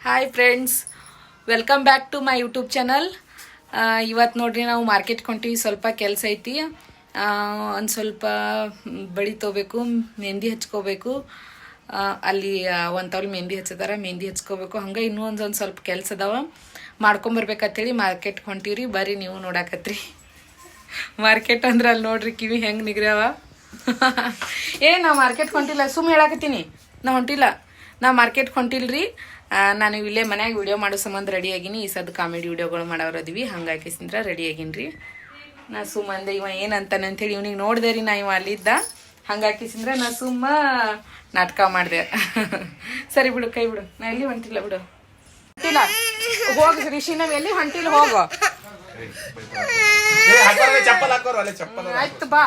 Hi friends welcome back to my YouTube channel ಇವತ್ತು ನೋಡ್ರಿ ನಾವು ಮಾರ್ಕೆಟ್ ಹೊಂಟೀವಿ ಸ್ವಲ್ಪ ಕೆಲಸ ಐತಿ. ಒಂದು ಸ್ವಲ್ಪ ಬಳಿ ತೊಗೋಬೇಕು ಮೆಹಂದಿ ಹಚ್ಕೋಬೇಕು. ಅಲ್ಲಿ ಒಂದು ತವಲ್ ಮೆಹಂದಿ ಹಚ್ಚಿದಾರ. ಮೆಹಂದಿ ಹಚ್ಕೋಬೇಕು. ಹಂಗೆ ಇನ್ನೂ ಒಂದು ಒಂದು ಸ್ವಲ್ಪ ಕೆಲಸ ಅದಾವ. ಮಾಡ್ಕೊಂಬರ್ಬೇಕಂತೇಳಿ ಮಾರ್ಕೆಟ್ ಹೊಂಟೀವ್ರಿ ಬರ್ರಿ ನೀವು ನೋಡಾಕತ್ರಿ. ಮಾರ್ಕೆಟ್ ಅಂದ್ರೆ ಅಲ್ಲಿ ನೋಡ್ರಿ ಕಿವಿ ಹೆಂಗೆ ನಿಗ್ರವ ಏ ನಾ ಮಾರ್ಕೆಟ್ ಹೊಂಟಿಲ್ಲ ಸುಮ್ಮ ಹೇಳಾಕತ್ತೀನಿ. ನಾ ಹೊಂಟಿಲ್ಲ. ನಾ ಮಾರ್ಕೆಟ್ ಆ, ನಾನು ಇಲ್ಲೇ ಮನ್ಯಾಗ ವಿಡಿಯೋ ಮಾಡೋ ಸಂಬಂಧ ರೆಡಿ ಆಗಿನಿ. ಈ ಸದ್ ಕಾಮಿಡಿ ವಿಡಿಯೋಗಳು ಮಾಡೋರದಿವಿ ಹಂಗಾಕಿಸಿಂದ್ರ ರೆಡಿ ಆಗಿನ್ರಿ. ನಾ ಸುಮ್ಮ ಅಂದೆ ಇವ ಏನಂತಾನೆ ಅಂತೇಳಿ ಇವ್ನಿಗೆ ನೋಡಿದೆ ರೀ ನಾ ಇವ ಅಲ್ಲಿದ್ದ. ಹಂಗಾಕಿಸಿಂದ್ರ ನಾ ಸುಮ್ಮ ನಾಟಕ ಮಾಡಿದೆ. ಸರಿ ಬಿಡು ಕೈ ಬಿಡು. ನಾ ಎಲ್ಲಿ ಹೊಂಟಿಲ್ಲ ಬಿಡು. ಹೊಂಟಿಲ್ಲ? ಹೋಗ ರಿಷಿ ನಾವ್ ಎಲ್ಲಿ ಹೊಂಟಿಲ್ಲ? ಹೋಗು. ಏ, ಹಾಕೋರಲ್ಲ, ಚಪ್ಪಲ್ ಹಾಕೋರು ಅಲ್ಲೇ ಚಪ್ಪಲ್ ಆಯ್ತು ಬಾ.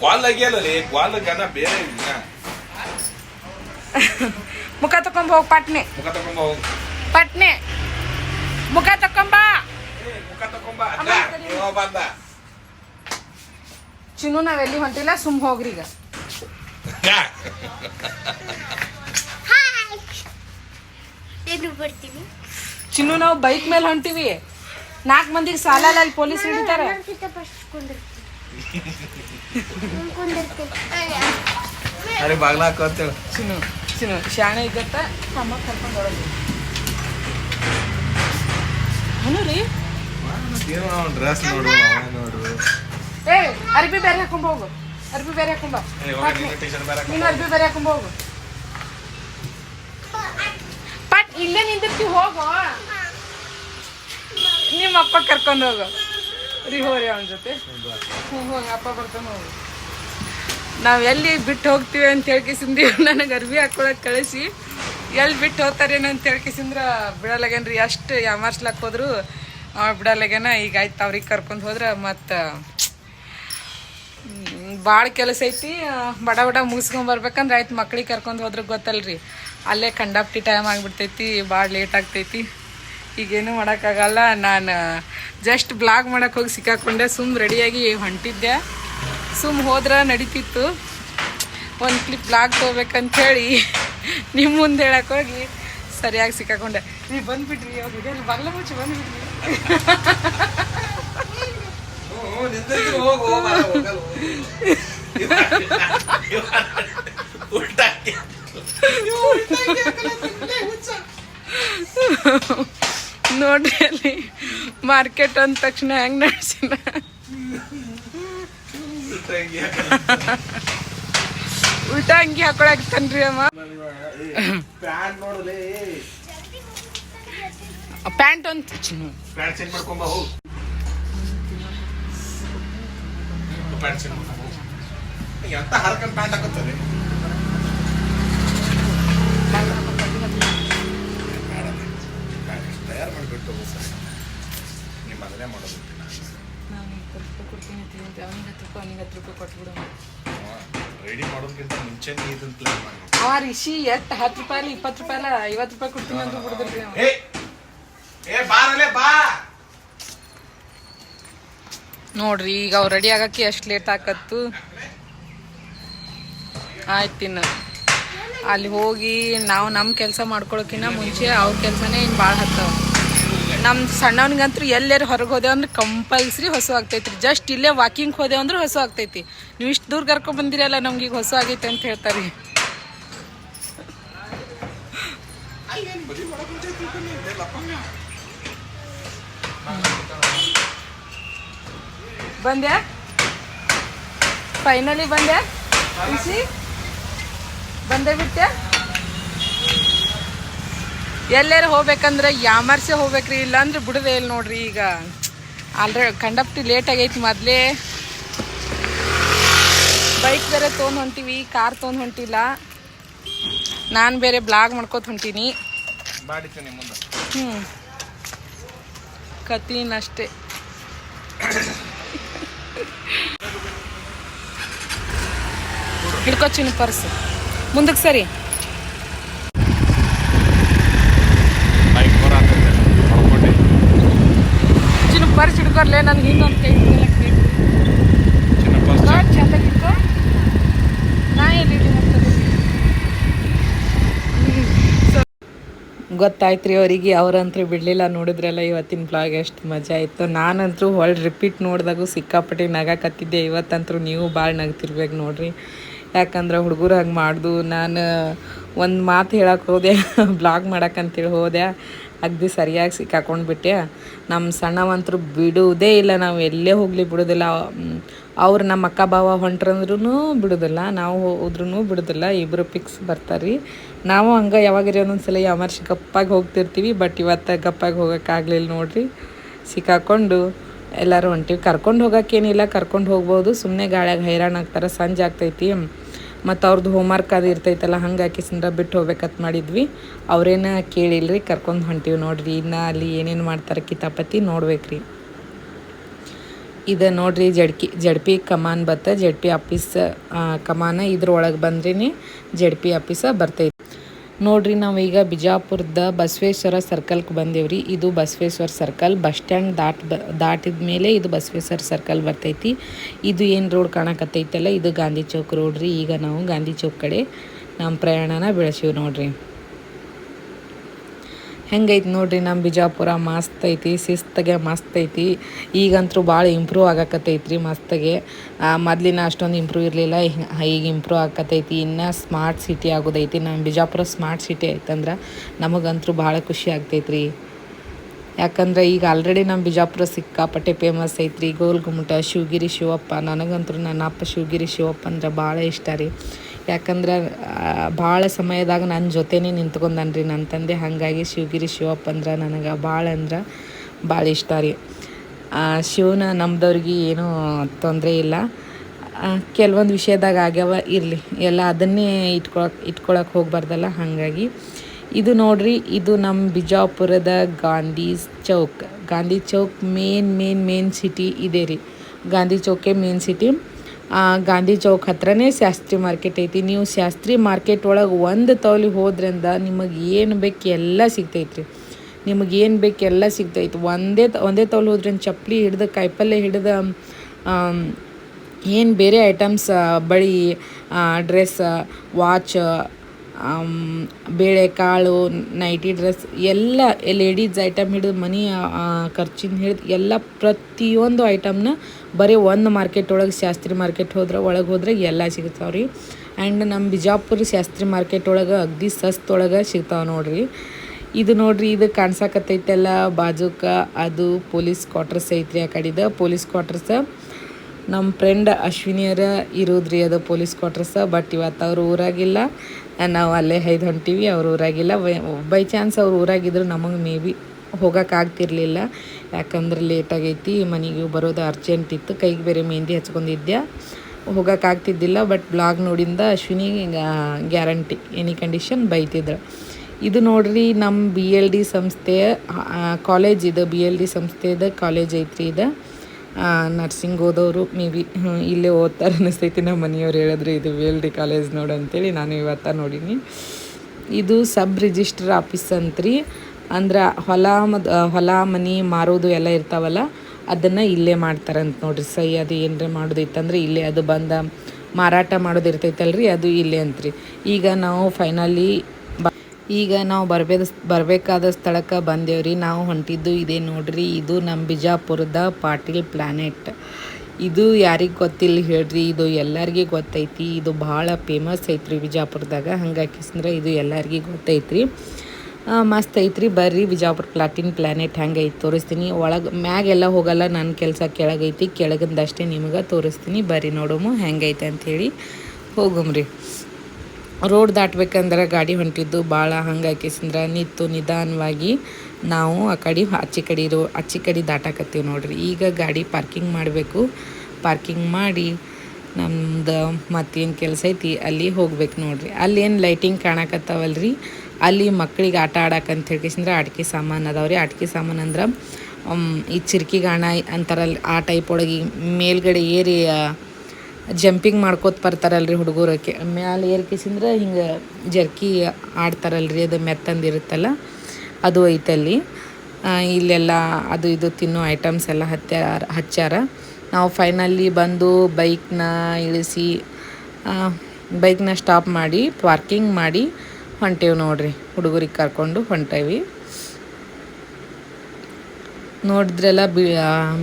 ಗ್ವಾಲ್ ಅಲ್ಲ ಗ್ವಾಲ್ ಗನ ಬೇರೆ ಇಲ್ಲ. ಮುಖ ತಕೊಂಬ ಹೋಗಿ ಪಟ್ನೆ. ಮುಖ ತಕೊಂಬ ಹೋಗು. ಪಟ್ನೆ. ಮುಖ ತಕೊಂಬ ಮುಖ ತಕೊಂಬ ಬಂದ. ಚಿನ್ನು ನಾವೆಲ್ಲಿ ಹೊಂಟಿಲ್ಲ ಸುಮ್ ಹೋಗ್ರಿ ಈಗ. ಬರ್ತೀನಿ? ಚಿನ್ನು ನಾವು ಬೈಕ್ ಮೇಲೆ ಹೊಂಟಿವಿ. ನಾಲ್ಕು ಮಂದಿಗೆ ಸಾಲಲ್ಲ ಅಲ್ಲಿ ಪೊಲೀಸ್ ಹಿಡಿತಾರ. ಅರೆ ಬಾಗ್ಲ ಹಾಕೋ ಅಂತೇಳು ಚಿನ್ನು ಚಿನ್ನು ಶಾಣೆ ಇದ್ದತ್ತ ತಮ್ಮ ಕರ್ಕೊಂಡು ಹೋಗಿ ಹನು ರೀ? ಏನೋ ಡ್ರೆಸ್ ನೋಡು ನೋಡು. ಏ ಅರ್ಬಿ ಬೇರೆ ಹಾಕೊಂಡ್ ಹೋಗು. ಅರ್ಬಿ ಬೇರೆ ಹಾಕೊಂಡ್ ನೀನು ಅರ್ಬಿ ಬೇರೆ ಹಾಕೊಂಡ್ ಹೋಗು. ಪಟ್ ಇಲ್ಲೇ ನಿಂದಿರ್ತಿ ಹೋಗು. ನಿಮ್ಮ ಅಪ್ಪ ಕರ್ಕೊಂಡು ಹೋಗು. ರೀ ಹೋರಿ ಅವನ ಜೊತೆ. ಹ್ಞೂ ಹೋಗಿ ಅಪ್ಪ ಬರ್ತಾನೆ ಹೋಗು. ನಾವು ಎಲ್ಲಿ ಬಿಟ್ಟು ಹೋಗ್ತೀವಿ ಅಂತ ಹೇಳ್ಕಿಸಿಂದ್ರಿ ನನಗೆ ಅರ್ವಿ ಹಾಕೊಳಕ್ ಕಳಿಸಿ, ಎಲ್ಲಿ ಬಿಟ್ಟು ಹೋಗ್ತಾರೇನೋ ಅಂತ ಹೇಳ್ಕಿಸಿಂದ್ರ ಬಿಡಲಾಗೇನ್ರಿ ಅಷ್ಟು ಯಾಮಾರ್ಸ್ಲಾಕ್ ಹೋದ್ರು ಬಿಡಲಾಗೇನ ಈಗ ಆಯ್ತು ಅವ್ರಿಗೆ ಕರ್ಕೊಂಡು ಹೋದ್ರೆ ಮತ್ತು ಭಾಳ ಕೆಲಸ ಐತಿ ಬಡ ಬಡ ಮುಗಿಸ್ಕೊಂಡ್ ಬರ್ಬೇಕಂದ್ರೆ ಆಯ್ತು ಮಕ್ಳಿಗೆ ಕರ್ಕೊಂಡು ಹೋದ್ರೆ ಗೊತ್ತಲ್ರಿ. ಅಲ್ಲೇ ಕಂಡಾಪ್ಟಿ ಟೈಮ್ ಆಗಿಬಿಡ್ತೈತಿ ಭಾಳ ಲೇಟ್ ಆಗ್ತೈತಿ. ಈಗೇನು ಮಾಡೋಕ್ಕಾಗಲ್ಲ ನಾನು ಜಸ್ಟ್ ಬ್ಲಾಗ್ ಮಾಡೋಕ್ಕೆ ಹೋಗಿ ಸಿಕ್ಕಾಕೊಂಡೆ ಸುಮ್ ರೆಡಿಯಾಗಿ ಹೊಂಟಿದ್ದೆ. ಸುಮ್ ಹೋದ್ರೆ ನಡೀತಿತ್ತು. ಒಂದು ಕ್ಲಿಪ್ ಬ್ಲಾಗ್ ತೊಗೋಬೇಕಂಥೇಳಿ ನಿಮ್ಮ ಮುಂದೆ ಹೇಳಕ್ಕೆ ಹೋಗಿ ಸರಿಯಾಗಿ ಸಿಕ್ಕಾಕೊಂಡೆ. ನೀವು ಬಂದ್ಬಿಟ್ರಿ ಅವ್ರಿಗೆ ಬಗ್ಲ ಮುಚ್ಚಿ ಬಂದ್ಬಿಟ್ರಿ. ನೋಡ್ರಿ ಅಲ್ಲಿ ಮಾರ್ಕೆಟ್ ಅಂದ ತಕ್ಷಣ ಹೆಂಗ್ ನಡೆಸಿನ? ಉಲ್ಟಾ ಅಂಗಿ ಹಾಕೊಳಕ್ತನ್ರಿ ಅಮ್ಮ. ಪ್ಯಾಂಟ್ ಅಂತ ಚಿನ್ನು ಪ್ಯಾಂಟ್ ಚೇಂಜ್ ಮಾಡ್ಕೊಂಬ ಹೋಗು. ಪ್ಯಾಂಟ್ ಚೇಂಜ್ ಮಾಡ್ಕೊಂಬ ಎಂತ ಹರ್ಕನ್ ಪ್ಯಾಂಟ್ ಹಾಕುತ್ತದೆ ಅವ ರಿಷಿ ಎಷ್ಟ್ ಹತ್ತು ರೂಪಾಯಿ ಇಪ್ಪತ್ತು ರೂಪಾಯಿ ಐವತ್ತು ರೂಪಾಯಿ ಕೊಡ್ತೀನಿ ಅಂತ ಬಿಡುದ್ರಿ ಅವ ಏ ಏ ಬಾರಲ್ಲೇ ಬಾ. ನೋಡ್ರಿ ಈಗ ಅವ್ರು ರೆಡಿ ಆಗಕ್ಕೆ ಎಷ್ಟು ಲೇಟ್ ಆಕತ್ತು? ಆಯ್ತು ಅಲ್ಲಿ ಹೋಗಿ ನಾವು ನಮ್ಮ ಕೆಲಸ ಮಾಡ್ಕೊಳಕಿನ್ನ ಮುಂಚೆ ಅವ್ರ ಕೆಲಸನೇ ಇನ್ನು ಭಾಳ ಹತ್ತವ. ನಮ್ಮ ಸಣ್ಣವನಿಗಂತೂ ಎಲ್ಲೆರ ಹೊರಗೆ ಹೋದೆವು ಅಂದ್ರೆ ಕಂಪಲ್ಸರಿ ಹೊಸ ಆಗ್ತೈತಿ ರೀ ಜಸ್ಟ್ ಇಲ್ಲೇ ವಾಕಿಂಗ್ ಹೋದೆವು ಅಂದ್ರೆ ಹೊಸ ಆಗ್ತೈತಿ. ನೀವು ಇಷ್ಟು ದೂರ ಕರ್ಕೊಂಡ್ ಬಂದಿರಲ್ಲ ನಮ್ಗೆ ಈಗ ಹೊಸ ಆಗೈತೆ ಅಂತ ಹೇಳ್ತಾರೆ. ಬಂದ್ಯಾ ಫೈನಲಿ ಬಂದ್ಯಾ ಖುಷಿ ಬಂದೇ ಬಿಟ್ಟೆ? ಎಲ್ಲಾರು ಹೋಗ್ಬೇಕಂದ್ರೆ ಯಾಮರ್ಸೆ ಹೋಗ್ಬೇಕ್ರಿ, ಇಲ್ಲಾಂದ್ರೆ ಬಿಡದೆ ಇಲ್ಲಿ ನೋಡ್ರಿ ಈಗ. ಆಲ್ರೆಡಿ ಕಂಡಪ್ಟಿ ಲೇಟ್ ಆಗೈತಿ ಮೊದಲೇ. ಬೈಕ್ ಬೇರೆ ತೊಗೊಂಡು ಹೊಂಟೀವಿ ಕಾರ್ ತೊಗೊಂಡು ಹೊಂಟಿಲ್ಲ. ನಾನು ಬೇರೆ ಬ್ಲಾಗ್ ಮಾಡ್ಕೋತ ಹೊಂಟೀನಿ. ಬಾಡಿತೀನಿ ಮುಂದೆ. ಹ್ಞೂ ಕತೀನ್ ಅಷ್ಟೇ. ಹಿಡ್ಕೊ ಚಿನ್ನ ಪರ್ಸ್. ಮುಂದಕ್ಕೆ ಸರಿ. ಬೈಕ್ ಬರ ಮಾಡ್ಕೊಂಡೆ ಚಿನ್ನ ಪರ್ಸ್ ಹಿಡ್ಕೊರ್ಲೆ ನನಗೆ ಇನ್ನೊಂದು ಕೈ ಹಿಡ್ಕೊಳಕ್ ಬೇಕು. ಚಿನ್ನ ಪರ್ಸ್ ನೋಡ್ ಚಂದ ಹಿಡ್ಕೊ ನಾ ಎಲ್ಲಿ ಗೊತ್ತಾಯ್ತು ರೀ ಅವರಿಗೆ ಅವ್ರಂತೂ ಬಿಡಲಿಲ್ಲ. ನೋಡಿದ್ರಲ್ಲ ಇವತ್ತಿನ ಬ್ಲಾಗ್ ಎಷ್ಟು ಮಜಾ ಇತ್ತು. ನಾನಂತೂ ಹೊಳ್ಳಿ ರಿಪೀಟ್ ನೋಡಿದಾಗೂ ಸಿಕ್ಕಾಪಟ್ಟೆ ನಗಾಕತ್ತಿದ್ದೆ. ಇವತ್ತಂತೂ ನೀವು ಭಾಳ ನಗ್ತಿರ್ಬೇಕು ನೋಡ್ರಿ. ಯಾಕಂದ್ರೆ ಹುಡುಗರು ಹಂಗೆ ಮಾಡ್ದು. ನಾನು, ಒಂದು ಮಾತು ಹೇಳಕ್ಕೆ ಹೋದೆ ಬ್ಲಾಗ್ ಮಾಡೋಕ್ಕಂತೇಳಿ ಹೋದೆ. ಅಗ್ದಿ ಸರಿಯಾಗಿ ಸಿಕ್ಕಾಕೊಂಡ್ಬಿಟ್ಟೆ ನಮ್ಮ ಸಣ್ಣವಂತರು ಬಿಡುವುದೇ ಇಲ್ಲ. ನಾವು ಎಲ್ಲೇ ಹೋಗಲಿ ಬಿಡೋದಿಲ್ಲ. ಅವ್ರು ನಮ್ಮ ಅಕ್ಕ ಭಾವ ಹೊಂಟ್ರಂದ್ರೂ ಬಿಡೋದಿಲ್ಲ. ನಾವು ಹೋದ್ರೂ ಬಿಡೋದಿಲ್ಲ. ಇಬ್ಬರು ಪಿಕ್ಸ್ ಬರ್ತಾರೆ ನಾವು ಹಂಗೆ ಯಾವಾಗಾರ ಒಂದೊಂದ್ಸಲ ಅಮರ್ಶಿ ಗಪ್ಪಾಗಿ ಹೋಗ್ತಿರ್ತೀವಿ ಬಟ್ ಇವತ್ತು ಗಪ್ಪಾಗಿ ಹೋಗೋಕ್ಕಾಗಲಿಲ್ಲ ನೋಡ್ರಿ. ಸಿಕ್ಕಾಕೊಂಡು ಎಲ್ಲರೂ ಹೊಂಟಿವಿ. ಕರ್ಕೊಂಡು ಹೋಗೋಕ್ಕೇನಿಲ್ಲ, ಕರ್ಕೊಂಡು ಹೋಗ್ಬೋದು. ಸುಮ್ಮನೆ ಗಾಳ್ಯಾಗ ಹೈರಾಣ ಆಗ್ತಾರೆ, ಸಂಜೆ ಆಗ್ತೈತಿ. ಮತ್ತು ಅವ್ರದ್ದು ಹೋಮ್ವರ್ಕ್ ಅದು ಇರ್ತೈತಲ್ಲ, ಹಂಗೆ ಹಾಕಿಸಿಂದ ಬಿಟ್ಟು ಹೋಗ್ಬೇಕಂತ ಮಾಡಿದ್ವಿ. ಅವ್ರೇನ ಕೇಳಿಲ್ರಿ, ಕರ್ಕೊಂಡು ಹೊಂಟೀವಿ ನೋಡ್ರಿ. ಇನ್ನು ಅಲ್ಲಿ ಏನೇನು ಮಾಡ್ತಾರೆ ಕಿತಾಪತಿ ನೋಡ್ಬೇಕ್ರಿ. ಇದು ನೋಡ್ರಿ, ಜಡ್ಕಿ, ಜಡ್ಪಿ ಕಮಾನ್ ಬತ್ತ, ಜಡ್ಪಿ ಆಫೀಸ್ ಕಮಾನ ಇದ್ರೊಳಗೆ ಬಂದ್ರೇ ಜಡ್ಪಿ ಆಫೀಸ ಬರ್ತೈತಿ. ನೋಡ್ರಿ, ನಾವು ಈಗ ಬಿಜಾಪುರದ ಬಸವೇಶ್ವರ ಸರ್ಕಲ್ಗೆ ಬಂದೇವ್ರಿ. ಇದು ಬಸವೇಶ್ವರ ಸರ್ಕಲ್ ಬಸ್ ಸ್ಟ್ಯಾಂಡ್ ದಾಟ್, ದಾಟಿದ ಮೇಲೆ ಇದು ಬಸವೇಶ್ವರ ಸರ್ಕಲ್ ಬರ್ತೈತಿ. ಇದು ಏನು ರೋಡ್ ಕಾಣಕತ್ತೈತಲ್ಲ, ಇದು ಗಾಂಧಿ ಚೌಕ್ ರೋಡ್ ರೀ. ಈಗ ನಾವು ಗಾಂಧಿ ಚೌಕ್ ಕಡೆ ನಮ್ಮ ಪ್ರಯಾಣನ ಬೆಳೆಸೀವಿ ನೋಡ್ರಿ. ಹೆಂಗೈತಿ ನೋಡ್ರಿ ನಮ್ಮ ಬಿಜಾಪುರ, ಮಸ್ತ್ ಐತಿ, ಶಿಸ್ತಗೆ ಮಸ್ತ್ ಐತಿ. ಈಗಂತೂ ಭಾಳ ಇಂಪ್ರೂವ್ ಆಗಕತ್ತೈತ್ರಿ ಮಸ್ತಗೆ. ಮೊದಲಿನ ಅಷ್ಟೊಂದು ಇಂಪ್ರೂವ್ ಇರಲಿಲ್ಲ ಈಗ ಇಂಪ್ರೂವ್ ಆಗಕತ್ತೈತಿ. ಇನ್ನೂ ಸ್ಮಾರ್ಟ್ ಸಿಟಿ ಆಗೋದೈತಿ. ನಮ್ಮ ಬಿಜಾಪುರ ಸ್ಮಾರ್ಟ್ ಸಿಟಿ ಐತಂದ್ರೆ ನಮಗಂತೂ ಭಾಳ ಖುಷಿ ಆಗ್ತೈತ್ರಿ. ಯಾಕಂದ್ರೆ ಈಗ ಆಲ್ರೆಡಿ ನಮ್ಮ ಬಿಜಾಪುರ ಸಿಕ್ಕಾಪಟ್ಟೆ ಫೇಮಸ್ ಐತ್ರಿ. ಗೋಲ್ ಗುಮ್ಮಟ, ಶಿವಗಿರಿ ಶಿವಪ್ಪ. ನನಗಂತೂ ನನ್ನ ಅಪ್ಪ ಶಿವಗಿರಿ ಶಿವಪ್ಪ ಅಂದ್ರೆ ಭಾಳ ಇಷ್ಟ ರೀ. ಯಾಕಂದ್ರೆ ಭಾಳ ಸಮಯದಾಗ ನನ್ನ ಜೊತೆನೇ ನಿಂತ್ಕೊಂಡನ್ರಿ. ನನ್ನ ತಂದೆ ಹಾಗಾಗಿ ಶಿವಗಿರಿ ಶಿವಪ್ಪ ಅಂದ್ರೆ ನನಗೆ ಭಾಳ ಅಂದ್ರೆ ಭಾಳ ಇಷ್ಟ ರೀ. ಶಿವನ ನಮ್ಮದವ್ರಿಗೆ ಏನೂ ತೊಂದರೆ ಇಲ್ಲ. ಕೆಲವೊಂದು ವಿಷಯದಾಗ ಆಗ್ಯಾವ ಇರಲಿ. ಎಲ್ಲ ಅದನ್ನೇ ಇಟ್ಕೊಳಕ್ ಇಟ್ಕೊಳಕ್ಕೆ ಹೋಗ್ಬಾರ್ದಲ್ಲ. ಹಾಗಾಗಿ ಇದು ನೋಡ್ರಿ, ಇದು ನಮ್ಮ ಬಿಜಾಪುರದ Gandhi Chowk. Gandhi Chowk main main main city ಇದೆ ರೀ. ಗಾಂಧಿ ಚೌಕೇ ಮೇನ್ ಸಿಟಿ. ಗಾಂಧಿ ಚೌಕ್ ಹತ್ರನೇ ಶಾಸ್ತ್ರಿ ಮಾರ್ಕೆಟ್ ಐತಿ. ನೀವು ಶಾಸ್ತ್ರಿ ಮಾರ್ಕೆಟ್ ಒಳಗೆ ಒಂದು ತೌಲಿ ಹೋದ್ರಿಂದ ನಿಮಗೆ ಏನು ಬೇಕು ಎಲ್ಲ ಸಿಗ್ತೈತ್ರಿ. ನಿಮಗೆ ಏನು ಬೇಕು ಎಲ್ಲ ಸಿಗ್ತೈತಿ. ಒಂದೇ ಒಂದೇ ತೌಲಿ ಹೋದ್ರಿಂದ ಚಪ್ಪಲಿ ಹಿಡ್ದು, ಕಾಯಿಪಲ್ಲೆ ಹಿಡ್ದು ಏನು ಬೇರೆ ಐಟಮ್ಸ್ ಬಳಿ ಡ್ರೆಸ್, ವಾಚ್ ಬೇಳೆಕಾಳು, ನೈಟಿ ಡ್ರೆಸ್, ಎಲ್ಲ ಲೇಡೀಸ್ ಐಟಮ್ ಹಿಡಿದು ಮನಿ ಖರ್ಚಿನ ಹಿಡಿದು ಎಲ್ಲ ಪ್ರತಿಯೊಂದು ಐಟಮ್ನ ಬರೀ ಒಂದು ಮಾರ್ಕೆಟ್ ಒಳಗೆ ಶಾಸ್ತ್ರಿ ಮಾರ್ಕೆಟ್ ಹೋದ್ರೆ, ಒಳಗೆ ಹೋದ್ರೆ ಎಲ್ಲ ಸಿಗ್ತಾವೆ ರೀ. ಆ್ಯಂಡ್ ನಮ್ಮ ಬಿಜಾಪುರ ಶಾಸ್ತ್ರಿ ಮಾರ್ಕೆಟ್ ಒಳಗೆ ಅಗ್ದಿ ಸಸ್ತೊಳಗೆ ಸಿಗ್ತಾವೆ ನೋಡ್ರಿ. ಇದು ನೋಡ್ರಿ, ಇದು ಕಾಣ್ಸಾಕತ್ತೈತಲ್ಲ, ಬಾಜುಕ, ಅದು ಪೊಲೀಸ್ ಕ್ವಾರ್ಟರ್ಸ್ ಐತ್ರಿ ಆ ಕಡೆದ. ಪೊಲೀಸ್ ಕ್ವಾರ್ಟರ್ಸ್ ನಮ್ಮ ಫ್ರೆಂಡ್ ಅಶ್ವಿನಿಯರ ಇರೋದ್ರಿ ಅದು ಪೊಲೀಸ್ ಕ್ವಾರ್ಟರ್ಸ್ ಬಟ್ ಇವತ್ತು ಅವ್ರ ಊರಾಗಿಲ್ಲ. ನಾವು ಅಲ್ಲೇ ಹೈದು ಹೊಂಟೀವಿ, ಅವ್ರ ಊರಾಗಿಲ್ಲ. ಬೈ ಚಾನ್ಸ್ ಅವ್ರು ಊರಾಗಿದ್ರು ನಮಗೆ ಮೇ ಬಿ ಹೋಗೋಕ್ಕಾಗ್ತಿರ್ಲಿಲ್ಲ. ಯಾಕಂದ್ರೆ ಲೇಟ್ ಆಗೈತಿ, ಮನೆಗೆ ಬರೋದು ಅರ್ಜೆಂಟ್ ಇತ್ತು. ಕೈಗೆ ಬೇರೆ ಮೆಹಂದಿ ಹಚ್ಕೊಂಡಿದ್ದೆ ಹೋಗೋಕ್ಕಾಗ್ತಿದ್ದಿಲ್ಲ ಬಟ್ ಬ್ಲಾಗ್ ನೋಡಿಂದ ಅಶ್ವಿನಿ ಗ್ಯಾರಂಟಿ ಎನಿ ಕಂಡೀಷನ್ ಬೈತಿದ್ರು ಇದು ನೋಡ್ರಿ ನಮ್ಮ ಬಿ ಎಲ್ ಡಿ ಸಂಸ್ಥೆಯ ಕಾಲೇಜ್ ಇದು. ಬಿ ಎಲ್ ಡಿ ಸಂಸ್ಥೆದ ಕಾಲೇಜ್ ಐತ್ರಿ ಇದು. ನರ್ಸಿಂಗ್ ಓದೋರು ಮೇ ಬಿ ಇಲ್ಲೇ ಓದ್ತಾರೆ ಅನ್ನಿಸ್ತೈತಿ ನಮ್ಮ ಮನೆಯವ್ರು ಹೇಳಿದ್ರು, ಇದು ಬಿ ಎಲ್ ಡಿ ಕಾಲೇಜ್ ನೋಡು ಅಂತೇಳಿ. ನಾನು ಇವತ್ತ ನೋಡೀನಿ. ಇದು ಸಬ್ ರಿಜಿಸ್ಟ್ರ್ ಆಫೀಸ್ ಅಂತ್ರಿ. ಅಂದ್ರೆ ಹೊಲ ಮದ್ ಹೊಲ, ಮನೆ ಮಾರೋದು ಎಲ್ಲ ಇರ್ತಾವಲ್ಲ, ಅದನ್ನು ಇಲ್ಲೇ ಮಾಡ್ತಾರಂತ ನೋಡ್ರಿ. ಸೈ, ಅದು ಏನರ ಮಾಡೋದಿತ್ತಂದ್ರೆ ಇಲ್ಲೇ ಅದು ಬಂದ ಮಾರಾಟ ಮಾಡೋದು ಇರ್ತೈತಲ್ರಿ ಅದು ಇಲ್ಲೇ ಅಂತ್ರಿ. ಈಗ ನಾವು ಫೈನಲಿ ಈಗ ನಾವು ಬರ್ಬೇದ ಬರಬೇಕಾದ ಸ್ಥಳಕ್ಕೆ ಬಂದೇವ್ರಿ. ನಾವು ಹೊಂಟಿದ್ದು ಇದೆ ನೋಡ್ರಿ, ಇದು ನಮ್ಮ ಬಿಜಾಪುರದ ಪಾಟೀಲ್ ಪ್ಲ್ಯಾನೆಟ್ ಇದು ಯಾರಿಗೆ ಗೊತ್ತಿಲ್ಲ ಹೇಳ್ರಿ, ಇದು ಎಲ್ಲರಿಗೆ ಗೊತ್ತೈತಿ. ಇದು ಭಾಳ ಫೇಮಸ್ ಐತ್ರಿ ಬಿಜಾಪುರದಾಗ. ಹಂಗಾಕಿಸಂದ್ರೆ ಇದು ಎಲ್ಲರಿಗೆ ಗೊತ್ತೈತ್ರಿ. ಮಸ್ತ್ ಐತ್ರಿ. ಬರ್ರಿ ಬಿಜಾಪುರ ಪ್ಲಾಟಿನ್ ಪ್ಲ್ಯಾನೆಟ್ ಹೆಂಗೆ ಐತಿ ತೋರಿಸ್ತೀನಿ. ಒಳಗೆ ಮ್ಯಾಗೆಲ್ಲ ಹೋಗಲ್ಲ ನನ್ನ ಕೆಲಸ ಕೆಳಗೈತಿ ಕೆಳಗಿಂದಷ್ಟೇ ನಿಮಗೆ ತೋರಿಸ್ತೀನಿ. ಬರ್ರಿ ನೋಡೋಮು ಹೆಂಗೈತೆ ಅಂಥೇಳಿ ಹೋಗುಮ್ರಿ. ರೋಡ್ ದಾಟ್ಬೇಕಂದ್ರೆ ಗಾಡಿ ಹೊಂಟಿದ್ದು ಭಾಳ ಹಂಗಾಕಿಸಂದ್ರೆ ನಿಂತು ನಿಧಾನವಾಗಿ ನಾವು ಆ ಕಡೆ ಆಚೆ ಕಡೆ ಇರೋ ಆಚೆ ಕಡೆ ದಾಟಾಕತ್ತೀವಿ ನೋಡ್ರಿ. ಈಗ ಗಾಡಿ ಪಾರ್ಕಿಂಗ್ ಮಾಡಬೇಕು. ಪಾರ್ಕಿಂಗ್ ಮಾಡಿ ನಮ್ದು ಮತ್ತೇನು ಕೆಲಸ ಐತಿ, ಅಲ್ಲಿ ಹೋಗ್ಬೇಕು ನೋಡ್ರಿ. ಅಲ್ಲಿ ಏನು ಲೈಟಿಂಗ್ ಕಾಣಕತ್ತಾವಲ್ರಿ? ಅಲ್ಲಿ ಮಕ್ಕಳಿಗೆ ಆಟ ಆಡಕ್ಕಂತ ಹೇಳ್ಕೇಸಂದ್ರೆ ಆಟಿಕೆ ಸಾಮಾನು ಅದಾವ್ರಿ ಆಟಿಕೆ ಸಾಮಾನು ಅಂದ್ರೆ ಈ ಚಿರ್ಕಿ ಗಾಣ ಅಂತಾರಲ್ಲ ಆ ಟೈಪ್ ಒಳಗೆ ಮೇಲ್ಗಡೆ ಏರಿ ಜಂಪಿಂಗ್ ಮಾಡ್ಕೋತ ಬರ್ತಾರಲ್ರಿ ಹುಡುಗರಕ್ಕೆ. ಮ್ಯಾಲೆ ಏರ್ಕಿಸಿಂದ್ರೆ ಹಿಂಗೆ ಜರ್ಕಿ ಆಡ್ತಾರಲ್ರಿ, ಅದು ಮೆತ್ತಂದಿರುತ್ತಲ್ಲ ಅದು ಐತಲ್ಲಿ. ಇಲ್ಲೆಲ್ಲ ಅದು ಇದು ತಿನ್ನೋ ಐಟಮ್ಸ್ ಎಲ್ಲ ಹತ್ಯಾರ ಹಚ್ಚಾರ ನಾವು ಫೈನಲ್ಲಿ ಬಂದು ಬೈಕ್ನ ಇಳಿಸಿ ಬೈಕ್ನ ಸ್ಟಾಪ್ ಮಾಡಿ ಪಾರ್ಕಿಂಗ್ ಮಾಡಿ ಹೊಂಟೇವಿ ನೋಡ್ರಿ, ಹುಡುಗರಿಗೆ ಕರ್ಕೊಂಡು ಹೊಂಟೇವಿ. ನೋಡಿದ್ರೆಲ್ಲ ಬಿ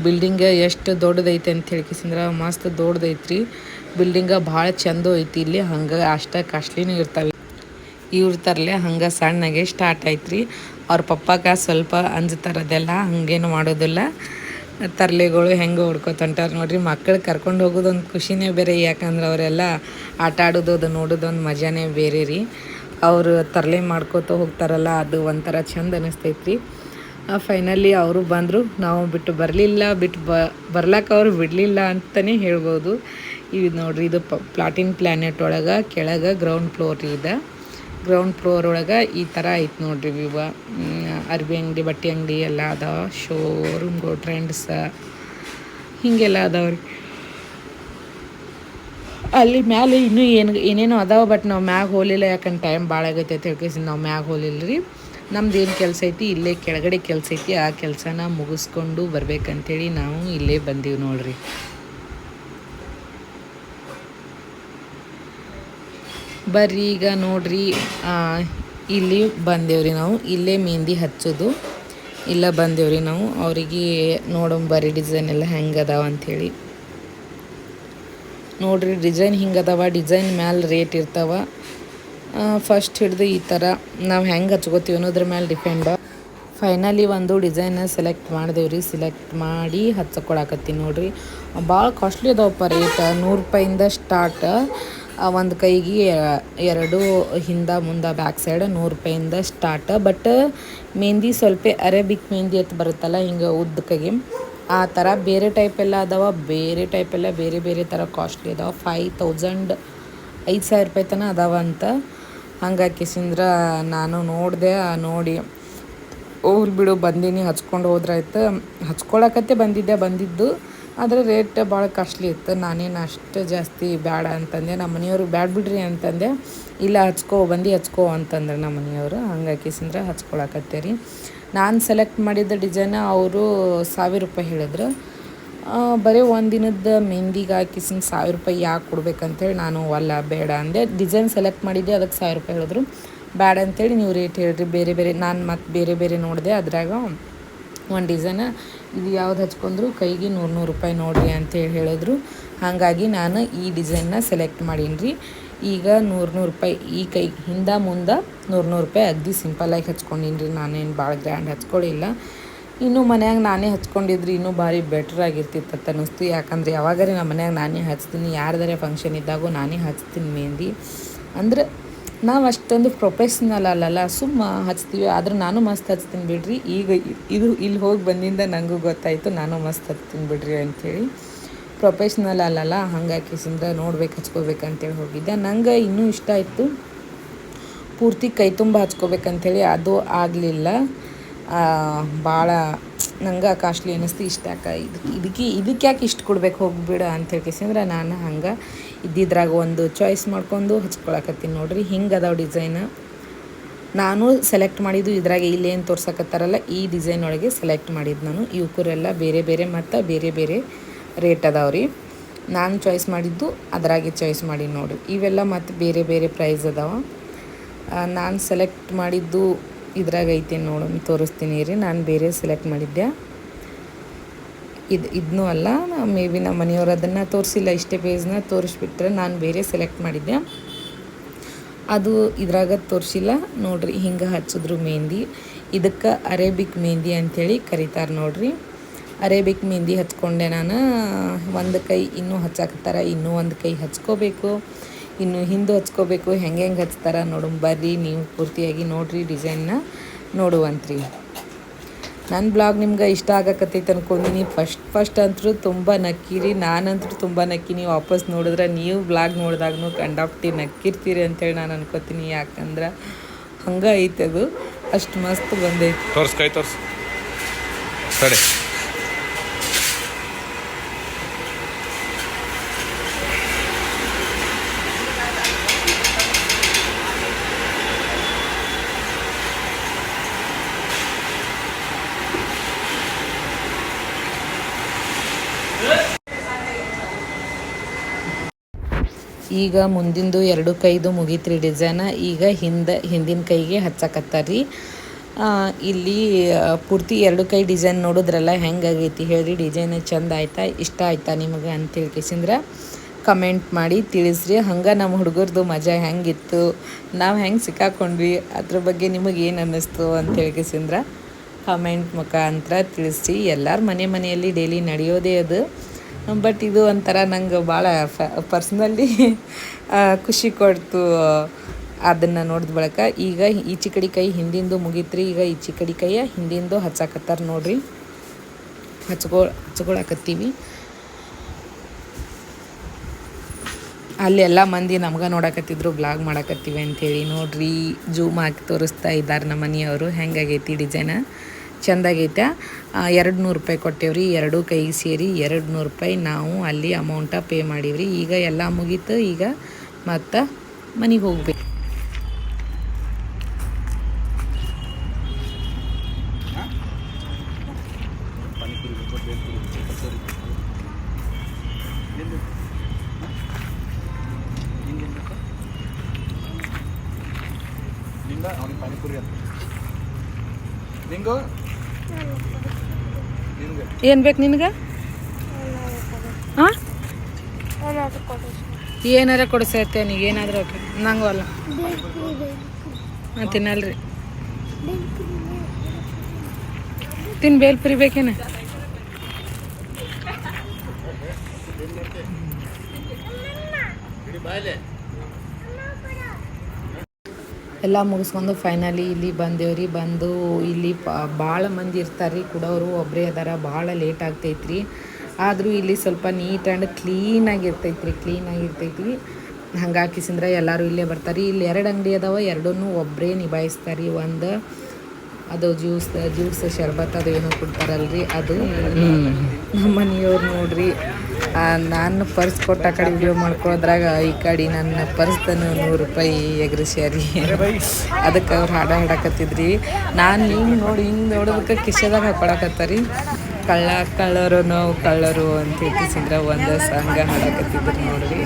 ಬಿಲ್ಡಿಂಗ್ ಎಷ್ಟು ದೊಡ್ಡದೈತೆ ಅಂತ ಹೇಳ್ಕಿಸಿಂದ್ರ ಮಸ್ತ್ ದೊಡ್ಡದೈತ್ರಿ. ಬಿಲ್ಡಿಂಗ ಭಾಳ ಚಂದ ಐತಿ ಇಲ್ಲಿ, ಹಂಗೆ ಅಷ್ಟ ಕಾಸ್ಟ್ಲಿನೂ ಇರ್ತಾವೆ. ಇವ್ರ ತರಲೆ ಹಂಗೆ ಸಣ್ಣಗೆ ಸ್ಟಾರ್ಟ್ ಆಯ್ತ್ರಿ ಅವ್ರ ಪಪ್ಪಾಗ ಸ್ವಲ್ಪ ಅಂಜ್ತಾರ ಅದೆಲ್ಲ, ಹಂಗೇನು ಮಾಡೋದಿಲ್ಲ. ತರ್ಲೆಗಳು ಹೆಂಗೆ ಹೊಡ್ಕೊತಂಟಾರೆ ನೋಡ್ರಿ ಮಕ್ಕಳು ಕರ್ಕೊಂಡು ಹೋಗೋದೊಂದು ಖುಷಿನೇ ಬೇರೆ, ಯಾಕಂದ್ರೆ ಅವರೆಲ್ಲ ಆಟ ಆಡೋದು, ಅದು ನೋಡೋದೊಂದು ಮಜಾನೇ ಬೇರೆ ರೀ. ಅವರು ತರಲೆ ಮಾಡ್ಕೋತ ಹೋಗ್ತಾರಲ್ಲ, ಅದು ಒಂಥರ ಚಂದ ಅನಿಸ್ತೈತ್ರಿ. ಫೈನಲಿ ಅವರು ಬಂದರು, ನಾವು ಬಿಟ್ಟು ಬರಲಿಲ್ಲ, ಬಿಟ್ಟು ಬ ಅವರು ಬಿಡಲಿಲ್ಲ ಅಂತಲೇ ಹೇಳ್ಬೋದು. ಇದು ನೋಡ್ರಿ, ಇದು ಪ ಪ್ಲಾಟಿನ್ ಪ್ಲ್ಯಾನೆಟ್ ಒಳಗೆ, ಕೆಳಗೆ ಗ್ರೌಂಡ್ ಫ್ಲೋರ್ ಇದೆ. ಇದು ಗ್ರೌಂಡ್ ಫ್ಲೋರ್ ಒಳಗೆ ಈ ಥರ ಐತೆ ನೋಡ್ರಿ ವಿವ ಅರ್ಬಿ ಅಂಗಡಿ, ಬಟ್ಟೆ ಅಂಗಡಿ ಎಲ್ಲ ಅದಾವ. ಶೋರೂಮ್ಗಳು ಟ್ರೆಂಡ್ಸ ಹೀಗೆಲ್ಲ ಅದಾವ್ರಿ. ಅಲ್ಲಿ ಮ್ಯಾಲೆ ಇನ್ನೂ ಏನು, ಏನೇನೋ ಅದಾವ ಬಟ್ ನಾವು ಮ್ಯಾಗ ಹೋಲಿಲ್ಲ, ಯಾಕಂದ್ರೆ ಟೈಮ್ ಭಾಳ ಆಗೈತೆ ಅಂತ ನಾವು ಮ್ಯಾಗ ಹೋಲಿಲ್ಲ ರೀ. ನಮ್ದು ಏನು ಕೆಲಸ ಐತಿ, ಇಲ್ಲೇ ಕೆಳಗಡೆ ಕೆಲಸ ಐತಿ, ಆ ಕೆಲಸನ ಮುಗಿಸ್ಕೊಂಡು ಬರ್ಬೇಕಂತೇಳಿ ನಾವು ಇಲ್ಲೇ ಬಂದೀವಿ ನೋಡ್ರಿ. ಬರ್ರಿ ಈಗ ನೋಡ್ರಿ ಇಲ್ಲಿ ಬಂದೇವ್ರಿ ನಾವು. ಇಲ್ಲೇ ಮೆಹಂದಿ ಹಚ್ಚೋದು. ಇಲ್ಲ ಬಂದೇವ್ರಿ ನಾವು. ಅವರಿಗೆ ನೋಡೋಣ ಬರ್ರಿ ಡಿಸೈನ್ ಎಲ್ಲ ಹೆಂಗೆ ಅದಾವ ನೋಡ್ರಿ ಡಿಸೈನ್ ಹಿಂಗೆ ಡಿಸೈನ್ ಮ್ಯಾಲೆ ರೇಟ್ ಇರ್ತಾವ. ಫಸ್ಟ್ ಹಿಡ್ದು ಈ ಥರ ನಾವು ಹೆಂಗೆ ಹಚ್ಕೋತೀವಿ ಅನ್ನೋದ್ರ ಮೇಲೆ ಡಿಪೆಂಡ್ ಫೈನಲಿ ಒಂದು ಡಿಸೈನ್ ಸೆಲೆಕ್ಟ್ ಮಾಡಿದೇವ್ರಿ. ಸೆಲೆಕ್ಟ್ ಮಾಡಿ ಹಚ್ಕೊಳಕತ್ತೀನಿ ನೋಡ್ರಿ. ಭಾಳ ಕಾಸ್ಟ್ಲಿ ಅದಾವಪ್ಪ ರೇಟ್ ನೂರು ರೂಪಾಯಿಂದ ಸ್ಟಾರ್ಟ್ ಒಂದು ಕೈಗೆ ಎರಡು ಹಿಂದ ಮುಂದೆ ಬ್ಯಾಕ್ ಸೈಡ್ ನೂರು ರೂಪಾಯಿಂದ ಸ್ಟಾರ್ಟ್ ಬಟ್ ಮೆಹಂದಿ ಸ್ವಲ್ಪ ಅರೇಬಿಕ್ ಮೆಹಂದಿ ಅಂತ ಬರುತ್ತಲ್ಲ, ಹಿಂಗೆ ಉದ್ದಕ್ಕಾಗಿ ಆ ಥರ ಬೇರೆ ಟೈಪ್ ಎಲ್ಲ ಅದಾವ, ಬೇರೆ ಟೈಪ್ ಎಲ್ಲ ಬೇರೆ ಬೇರೆ ಥರ ಕಾಸ್ಟ್ಲಿ ಅದಾವ. ಫೈವ್ ತೌಸಂಡ್ ಐದು ಸಾವಿರ ರೂಪಾಯಿ ತನಕ ಅದಾವ ಅಂತ. ಹಂಗಾಕಿಸಿಂದ್ರ ನಾನು ನೋಡಿದೆ, ನೋಡಿ. ಹೋಗ್ಲಿ ಬಿಡು, ಬಂದೀನಿ, ಹಚ್ಕೊಂಡು ಹೋದ್ರಾಯ್ತು. ಹಚ್ಕೊಳಕತ್ತೆ ಬಂದಿದ್ದೆ, ಬಂದಿದ್ದು. ಆದರೆ ರೇಟ್ ಭಾಳ ಕಾಸ್ಟ್ಲಿ ಇತ್ತು. ನಾನೇನು ಅಷ್ಟು ಜಾಸ್ತಿ ಬೇಡ ಅಂತಂದೆ. ನಮ್ಮ ಮನೆಯವ್ರಿಗೆ ಬ್ಯಾಡ ಬಿಡ್ರಿ ಅಂತಂದೆ. ಇಲ್ಲ, ಹಚ್ಕೋ, ಬಂದು, ಹಚ್ಕೋ ಅಂತಂದ್ರೆ ನಮ್ಮ ಮನೆಯವರು. ಹಂಗಾಕಿಸಿಂದ್ರೆ ಹಚ್ಕೊಳಕತ್ತೆ ರೀ ನಾನು ಸೆಲೆಕ್ಟ್ ಮಾಡಿದ್ದ ಡಿಸೈನ ಅವರು ಸಾವಿರ ರೂಪಾಯಿ ಹೇಳಿದ್ರು. ಬರೀ ಒಂದು ದಿನದ ಮೆಹಂದಿಗೆ ಹಾಕಿಸಿನ ಸಾವಿರ ರೂಪಾಯಿ ಯಾಕೆ ಕೊಡ್ಬೇಕಂತೇಳಿ ನಾನು ಅಲ್ಲ ಬೇಡ ಅಂದೆ. ಡಿಸೈನ್ ಸೆಲೆಕ್ಟ್ ಮಾಡಿದ್ದೆ, ಅದಕ್ಕೆ ಸಾವಿರ ರೂಪಾಯಿ ಹೇಳಿದ್ರು. ಬೇಡ ಅಂತೇಳಿ ನೀವು ರೇಟ್ ಹೇಳ್ರಿ, ಬೇರೆ ಬೇರೆ, ನಾನು ಮತ್ತೆ ಬೇರೆ ಬೇರೆ ನೋಡಿದೆ. ಅದ್ರಾಗ ಒಂದು ಡಿಸೈನ, ಇದು ಯಾವ್ದು ಹಚ್ಕೊಂಡ್ರು? ಕೈಗೆ ನೂರು ನೂರು ರೂಪಾಯಿ ನೋಡ್ರಿ ಅಂತೇಳಿ ಹೇಳಿದ್ರು. ಹಾಗಾಗಿ ನಾನು ಈ ಡಿಸೈನ್ನ ಸೆಲೆಕ್ಟ್ ಮಾಡೀನಿ ರೀ ಈಗ ನೂರು ನೂರು ರೂಪಾಯಿ. ಈ ಕೈ, ಹಿಂದೆ ಮುಂದೆ ನೂರು ನೂರು ರೂಪಾಯಿ ಅಗ್ದಿ ಸಿಂಪಲಾಗಿ ಹಚ್ಕೊಂಡೀನಿ ರೀ ನಾನೇನು ಭಾಳ ಗ್ರ್ಯಾಂಡ್ ಹಚ್ಕೊಳ್ಳಿಲ್ಲ ಇನ್ನು ಮನ್ಯಾಗ ನಾನೇ ಹಚ್ಕೊಂಡಿದ್ರಿ, ಇನ್ನೂ ಭಾರಿ ಬೆಟ್ರ್ ಆಗಿರ್ತಿತ್ತು ಅಂತ ಅನ್ನಿಸ್ತು. ಯಾಕಂದ್ರೆ ಯಾವಾಗಾರೆ ನಮ್ಮ ಮನ್ಯಾಗ ನಾನೇ ಹಚ್ತೀನಿ, ಯಾರ್ದಾರೆ ಫಂಕ್ಷನ್ ಇದ್ದಾಗೂ ನಾನೇ ಹಚ್ತೀನಿ ಮೆಹಂದಿ ಅಂದ್ರೆ ನಾವು ಅಷ್ಟೊಂದು ಪ್ರೊಫೆಷ್ನಲ್ ಅಲ್ಲಲ್ಲ, ಸುಮ್ಮ ಹಚ್ತೀವಿ. ಆದ್ರೆ ನಾನು ಮಸ್ತ್ ಹಚ್ತೀನಿ ಬಿಡ್ರಿ. ಈಗ ಇದು ಇಲ್ಲಿ ಹೋಗಿ ಬಂದಿಂದ ನನಗೂ ಗೊತ್ತಾಯಿತು, ನಾನು ಮಸ್ತ್ ಹಚ್ತೀನಿ ಬಿಡ್ರಿ ಅಂಥೇಳಿ ಪ್ರೊಫೆಷ್ನಲ್ ಅಲ್ಲಲ್ಲ ಹಂಗಾಕಿಸಿಂದ ನೋಡ್ಬೇಕು ಹಚ್ಕೋಬೇಕಂತೇಳಿ ಹೋಗಿದ್ದೆ. ನಂಗೆ ಇನ್ನೂ ಇಷ್ಟ ಇತ್ತು ಪೂರ್ತಿ ಕೈ ತುಂಬ ಹಚ್ಕೋಬೇಕಂಥೇಳಿ ಅದು ಆಗಲಿಲ್ಲ. ಭಾಳ ನಂಗೆ ಕಾಸ್ಟ್ಲಿ ಅನ್ನಿಸ್ತು, ಇಷ್ಟ ಯಾಕೆ ಇದಕ್ಕೆ ಇದಕ್ಕೆ ಇದಕ್ಕೆ ಯಾಕೆ ಇಷ್ಟು ಕೊಡ್ಬೇಕು, ಹೋಗ್ಬಿಡ ಅಂತ ಹೇಳ್ಕೇಸಂದ್ರೆ ನಾನು ಹಂಗೆ ಇದ್ದಿದ್ರಾಗ ಒಂದು ಚಾಯ್ಸ್ ಮಾಡ್ಕೊಂಡು ಹಚ್ಕೊಳಕತ್ತೀನಿ ನೋಡ್ರಿ, ಹಿಂಗೆ ಅದಾವ ಡಿಸೈನ್ ನಾನು ಸೆಲೆಕ್ಟ್ ಮಾಡಿದ್ದು ಇದ್ರಾಗ ಇಲ್ಲೇನು ತೋರ್ಸಕತ್ತಾರಲ್ಲ, ಈ ಡಿಸೈನ್ ಒಳಗೆ ಸೆಲೆಕ್ಟ್ ಮಾಡಿದ್ದು ನಾನು. ಇವಕ್ಕರೆಲ್ಲ ಬೇರೆ ಬೇರೆ ಮತ್ತು ಬೇರೆ ಬೇರೆ ರೇಟ್ ಅದಾವ್ರಿ ನಾನು ಚಾಯ್ಸ್ ಮಾಡಿದ್ದು, ಅದರಾಗೆ ಚಾಯ್ಸ್ ಮಾಡಿ ನೋಡಿ. ಇವೆಲ್ಲ ಮತ್ತು ಬೇರೆ ಬೇರೆ ಪ್ರೈಸ್ ಅದಾವ. ನಾನು ಸೆಲೆಕ್ಟ್ ಮಾಡಿದ್ದು ಇದ್ರಾಗ ಐತೆ ನೋಡು ತೋರಿಸ್ತೀನಿ ರೀ. ನಾನು ಬೇರೆ ಸೆಲೆಕ್ಟ್ ಮಾಡಿದ್ದೆ ಇದು ಇದನ್ನೂ ಅಲ್ಲ, ಮೇ ಬಿ ನಮ್ಮ ಮನೆಯವ್ರು ಅದನ್ನು ತೋರಿಸಿಲ್ಲ, ಇಷ್ಟೇ ಪೇಜ್ನ ತೋರಿಸ್ಬಿಟ್ರೆ ನಾನು ಬೇರೆ ಸೆಲೆಕ್ಟ್ ಮಾಡಿದ್ದೆ ಅದು ಇದ್ರಾಗ ತೋರಿಸಿಲ್ಲ. ನೋಡ್ರಿ ಹಿಂಗೆ ಹಚ್ಚಿದ್ರು ಮೆಹಂದಿ ಇದಕ್ಕೆ ಅರೇಬಿಕ್ ಮೆಹಂದಿ ಅಂಥೇಳಿ ಕರೀತಾರೆ ನೋಡ್ರಿ. ಅರೇಬಿಕ್ ಮೆಹಂದಿ ಹಚ್ಕೊಂಡೆ ನಾನು. ಒಂದು ಕೈ ಇನ್ನೂ ಹಚ್ಚಾಕತ್ತಾರ, ಇನ್ನೂ ಒಂದು ಕೈ ಹಚ್ಕೋಬೇಕು, ಇನ್ನು ಹಿಂದೆ ಹಚ್ಕೋಬೇಕು. ಹೆಂಗೆ ಹೆಂಗೆ ಹಚ್ತಾರ ನೋಡು, ಬರ್ರಿ ನೀವು ಪೂರ್ತಿಯಾಗಿ ನೋಡ್ರಿ ಡಿಸೈನ್ನ ನೋಡುವಂತ್ರಿ. ನನ್ನ ಬ್ಲಾಗ್ ನಿಮ್ಗೆ ಇಷ್ಟ ಆಗಕತ್ತೈತೆ ಅನ್ಕೊಂಡಿನಿ. ಫಸ್ಟ್ ಫಸ್ಟ್ ಅಂತೂ ತುಂಬ ನಕ್ಕಿರಿ, ನಾನಂತೂ ತುಂಬ ನಕ್ಕಿನಿ. ವಾಪಸ್ ನೋಡಿದ್ರೆ ನೀವು ಬ್ಲಾಗ್ ನೋಡಿದಾಗೂ ಕಂಡಾಪ್ಟಿ ನಕ್ಕಿರ್ತೀರಿ ಅಂತೇಳಿ ನಾನು ಅನ್ಕೋತೀನಿ. ಯಾಕಂದ್ರೆ ಹಂಗೆ ಐತೆ ಅದು. ಅಷ್ಟು ಮಸ್ತ್ ಬಂದೈತಿ. ತೋರ್ಸ್, ಕೈ ತೋರ್ಸ್. ತಡೆ. ಈಗ ಮುಂದಿಂದು ಎರಡು ಕೈದು ಮುಗೀತ್ರಿ ಡಿಸೈನ್ ಈಗ ಹಿಂದೆ, ಹಿಂದಿನ ಕೈಗೆ ಹಚ್ಚಕತ್ತಾರ್ರಿ. ಇಲ್ಲಿ ಪೂರ್ತಿ ಎರಡು ಕೈ ಡಿಸೈನ್ ನೋಡಿದ್ರಲ್ಲ ಹೆಂಗಾಗೈತಿ ಹೇಳ್ರಿ ಡಿಸೈನ್ ಚಂದ ಆಯ್ತಾ, ಇಷ್ಟ ಆಯ್ತಾ ನಿಮಗೆ ಅಂತ ಹೇಳ್ಕೇಸಿಂದ್ರ ಕಮೆಂಟ್ ಮಾಡಿ ತಿಳಿಸ್ರಿ. ಹಂಗೆ ನಮ್ಮ ಹುಡುಗರದು ಮಜಾ ಹೆಂಗಿತ್ತು, ನಾವು ಹೆಂಗೆ ಸಿಕ್ಕಾಕೊಂಡ್ವಿ, ಅದ್ರ ಬಗ್ಗೆ ನಿಮಗೆ ಏನು ಅನ್ನಿಸ್ತು ಅಂತ ಹೇಳ್ಕೇಸಿಂದ್ರ ಕಮೆಂಟ್ ಮುಖಾಂತರ ತಿಳಿಸಿ ಎಲ್ಲರ ಮನೆ ಮನೆಯಲ್ಲಿ ಡೈಲಿ ನಡೆಯೋದೇ ಅದು. ಬಟ್ ಇದು ಒಂಥರ ನಂಗೆ ಭಾಳ ಪರ್ಸ್ನಲಿ ಖುಷಿ ಕೊಡ್ತು ಅದನ್ನು ನೋಡಿದ ಬಳಿಕ. ಈಗ ಈಚೆ ಕಡೆ ಕೈ ಹಿಂದಿಂದು ಮುಗೀತ್ರಿ. ಈಗ ಈಚೆ ಕಡೆ ಕೈಯ ಹಿಂದಿಂದು ಹಚ್ಚಾಕತ್ತಾರ ನೋಡ್ರಿ. ಹಚ್ಕೊ, ಹಚ್ಕೊಳಕತ್ತೀವಿ. ಅಲ್ಲಿ ಎಲ್ಲ ಮಂದಿ ನಮ್ಗೆ ನೋಡಕತ್ತಿದ್ರು ಬ್ಲಾಗ್ ಮಾಡಕತ್ತೀವಿ ಅಂಥೇಳಿ ನೋಡ್ರಿ, ಜೂಮ್ ಹಾಕಿ ತೋರಿಸ್ತಾ ಇದ್ದಾರೆ ನಮ್ಮ ಮನೆಯವರು. ಹೆಂಗಾಗೈತಿ ಡಿಸೈನ ಚೆಂದಾಗೈತೆ. ಎರಡು ನೂರು ರೂಪಾಯಿ ಕೊಟ್ಟೇವ್ರಿ. ಎರಡು ಕೈ ಸೇರಿ ಎರಡು ನೂರು ರೂಪಾಯಿ ನಾವು ಅಲ್ಲಿ ಅಮೌಂಟ ಪೇ ಮಾಡೀವ್ರಿ. ಈಗ ಎಲ್ಲ ಮುಗೀತು. ಈಗ ಮತ್ತು ಮನೆಗೆ ಹೋಗ್ಬೇಕು. ನಿಂಗ? ಏನು ಬೇಕು ನಿನಗೆ? ಹಾಂ ಏನಾರ ಕೊಡಿಸತ್ತೆ ನೀವು ಏನಾದರೂ ಓಕೆ. ನಂಗೂ ಅಲ್ಲ. ತಿನ್ನಲ್ರಿ. ತಿನ್ ಬೇಲ್ಪುರಿ ಬೇಕೇನೆ? ಬಾಯ್ಲೆ. ಎಲ್ಲ ಮುಗಿಸ್ಕೊಂಡು ಫೈನಲಿ ಇಲ್ಲಿ ಬಂದೇವ್ರಿ. ಬಂದು ಇಲ್ಲಿ ಭಾಳ ಮಂದಿ ಇರ್ತಾರೆ ರೀ ಕೊಡೋರು ಒಬ್ಬರೇ ಅದಾರ. ಭಾಳ ಲೇಟ್ ಆಗ್ತೈತ್ರಿ. ಆದರೂ ಇಲ್ಲಿ ಸ್ವಲ್ಪ ನೀಟ್ ಆ್ಯಂಡ್ ಕ್ಲೀನಾಗಿರ್ತೈತ್ರಿ ಕ್ಲೀನಾಗಿರ್ತೈತಿ ಕ್ಲೀನಾಗಿ ಇರ್ತೈತಿ ಹಂಗಾಕಿಸಿಂದ್ರೆ ಎಲ್ಲರೂ ಇಲ್ಲೇ ಬರ್ತಾರೆ ಇಲ್ಲಿ ಎರಡು ಅಂಗಡಿ ಅದಾವ. ಎರಡನ್ನೂ ಒಬ್ಬರೇ ನಿಭಾಯಿಸ್ತಾರೆ ಒಂದು ಅದು ಜ್ಯೂಸ್ ಜ್ಯೂಸ್ ಶರ್ಬತ್ ಅದು ಏನೋ ಕೊಡ್ತಾರಲ್ರಿ. ಅದು ನಮ್ಮ ಮನೆಯವ್ರು ನೋಡ್ರಿ. ನಾನು ಪರ್ಸ್ ಕೊಟ್ಟ ಕಡೆ ವಿಡಿಯೋ ಮಾಡ್ಕೊಳ್ಳೋದ್ರಾಗ ಈ ಕಡೆ ನನ್ನ ಪರ್ಸ್ದನ್ನು ನೂರು ರೂಪಾಯಿ ಎಗ್ರಿಸ್ಯಾರಿ ಅದಕ್ಕೆ ಅವ್ರು ಹಾಡ ಹಾಡಕತ್ತಿದ್ರಿ. ನಾನು ಹಿಂಗೆ ನೋಡಿ, ಹಿಂಗೆ ನೋಡೋದಕ್ಕೆ ಕಿಶದಾಗ ಹಾಕೊಳಕತ್ತಾರಿ. ಕಳ್ಳ ಕಳ್ಳರು ನೋವು ಕಳ್ಳರು ಅಂತ ಹೇಳ್ತಿಸಿದ್ರೆ ಒಂದು ಸಂಘ ಹಾಡಕತ್ತಿದ್ರು ನೋಡ್ರಿ.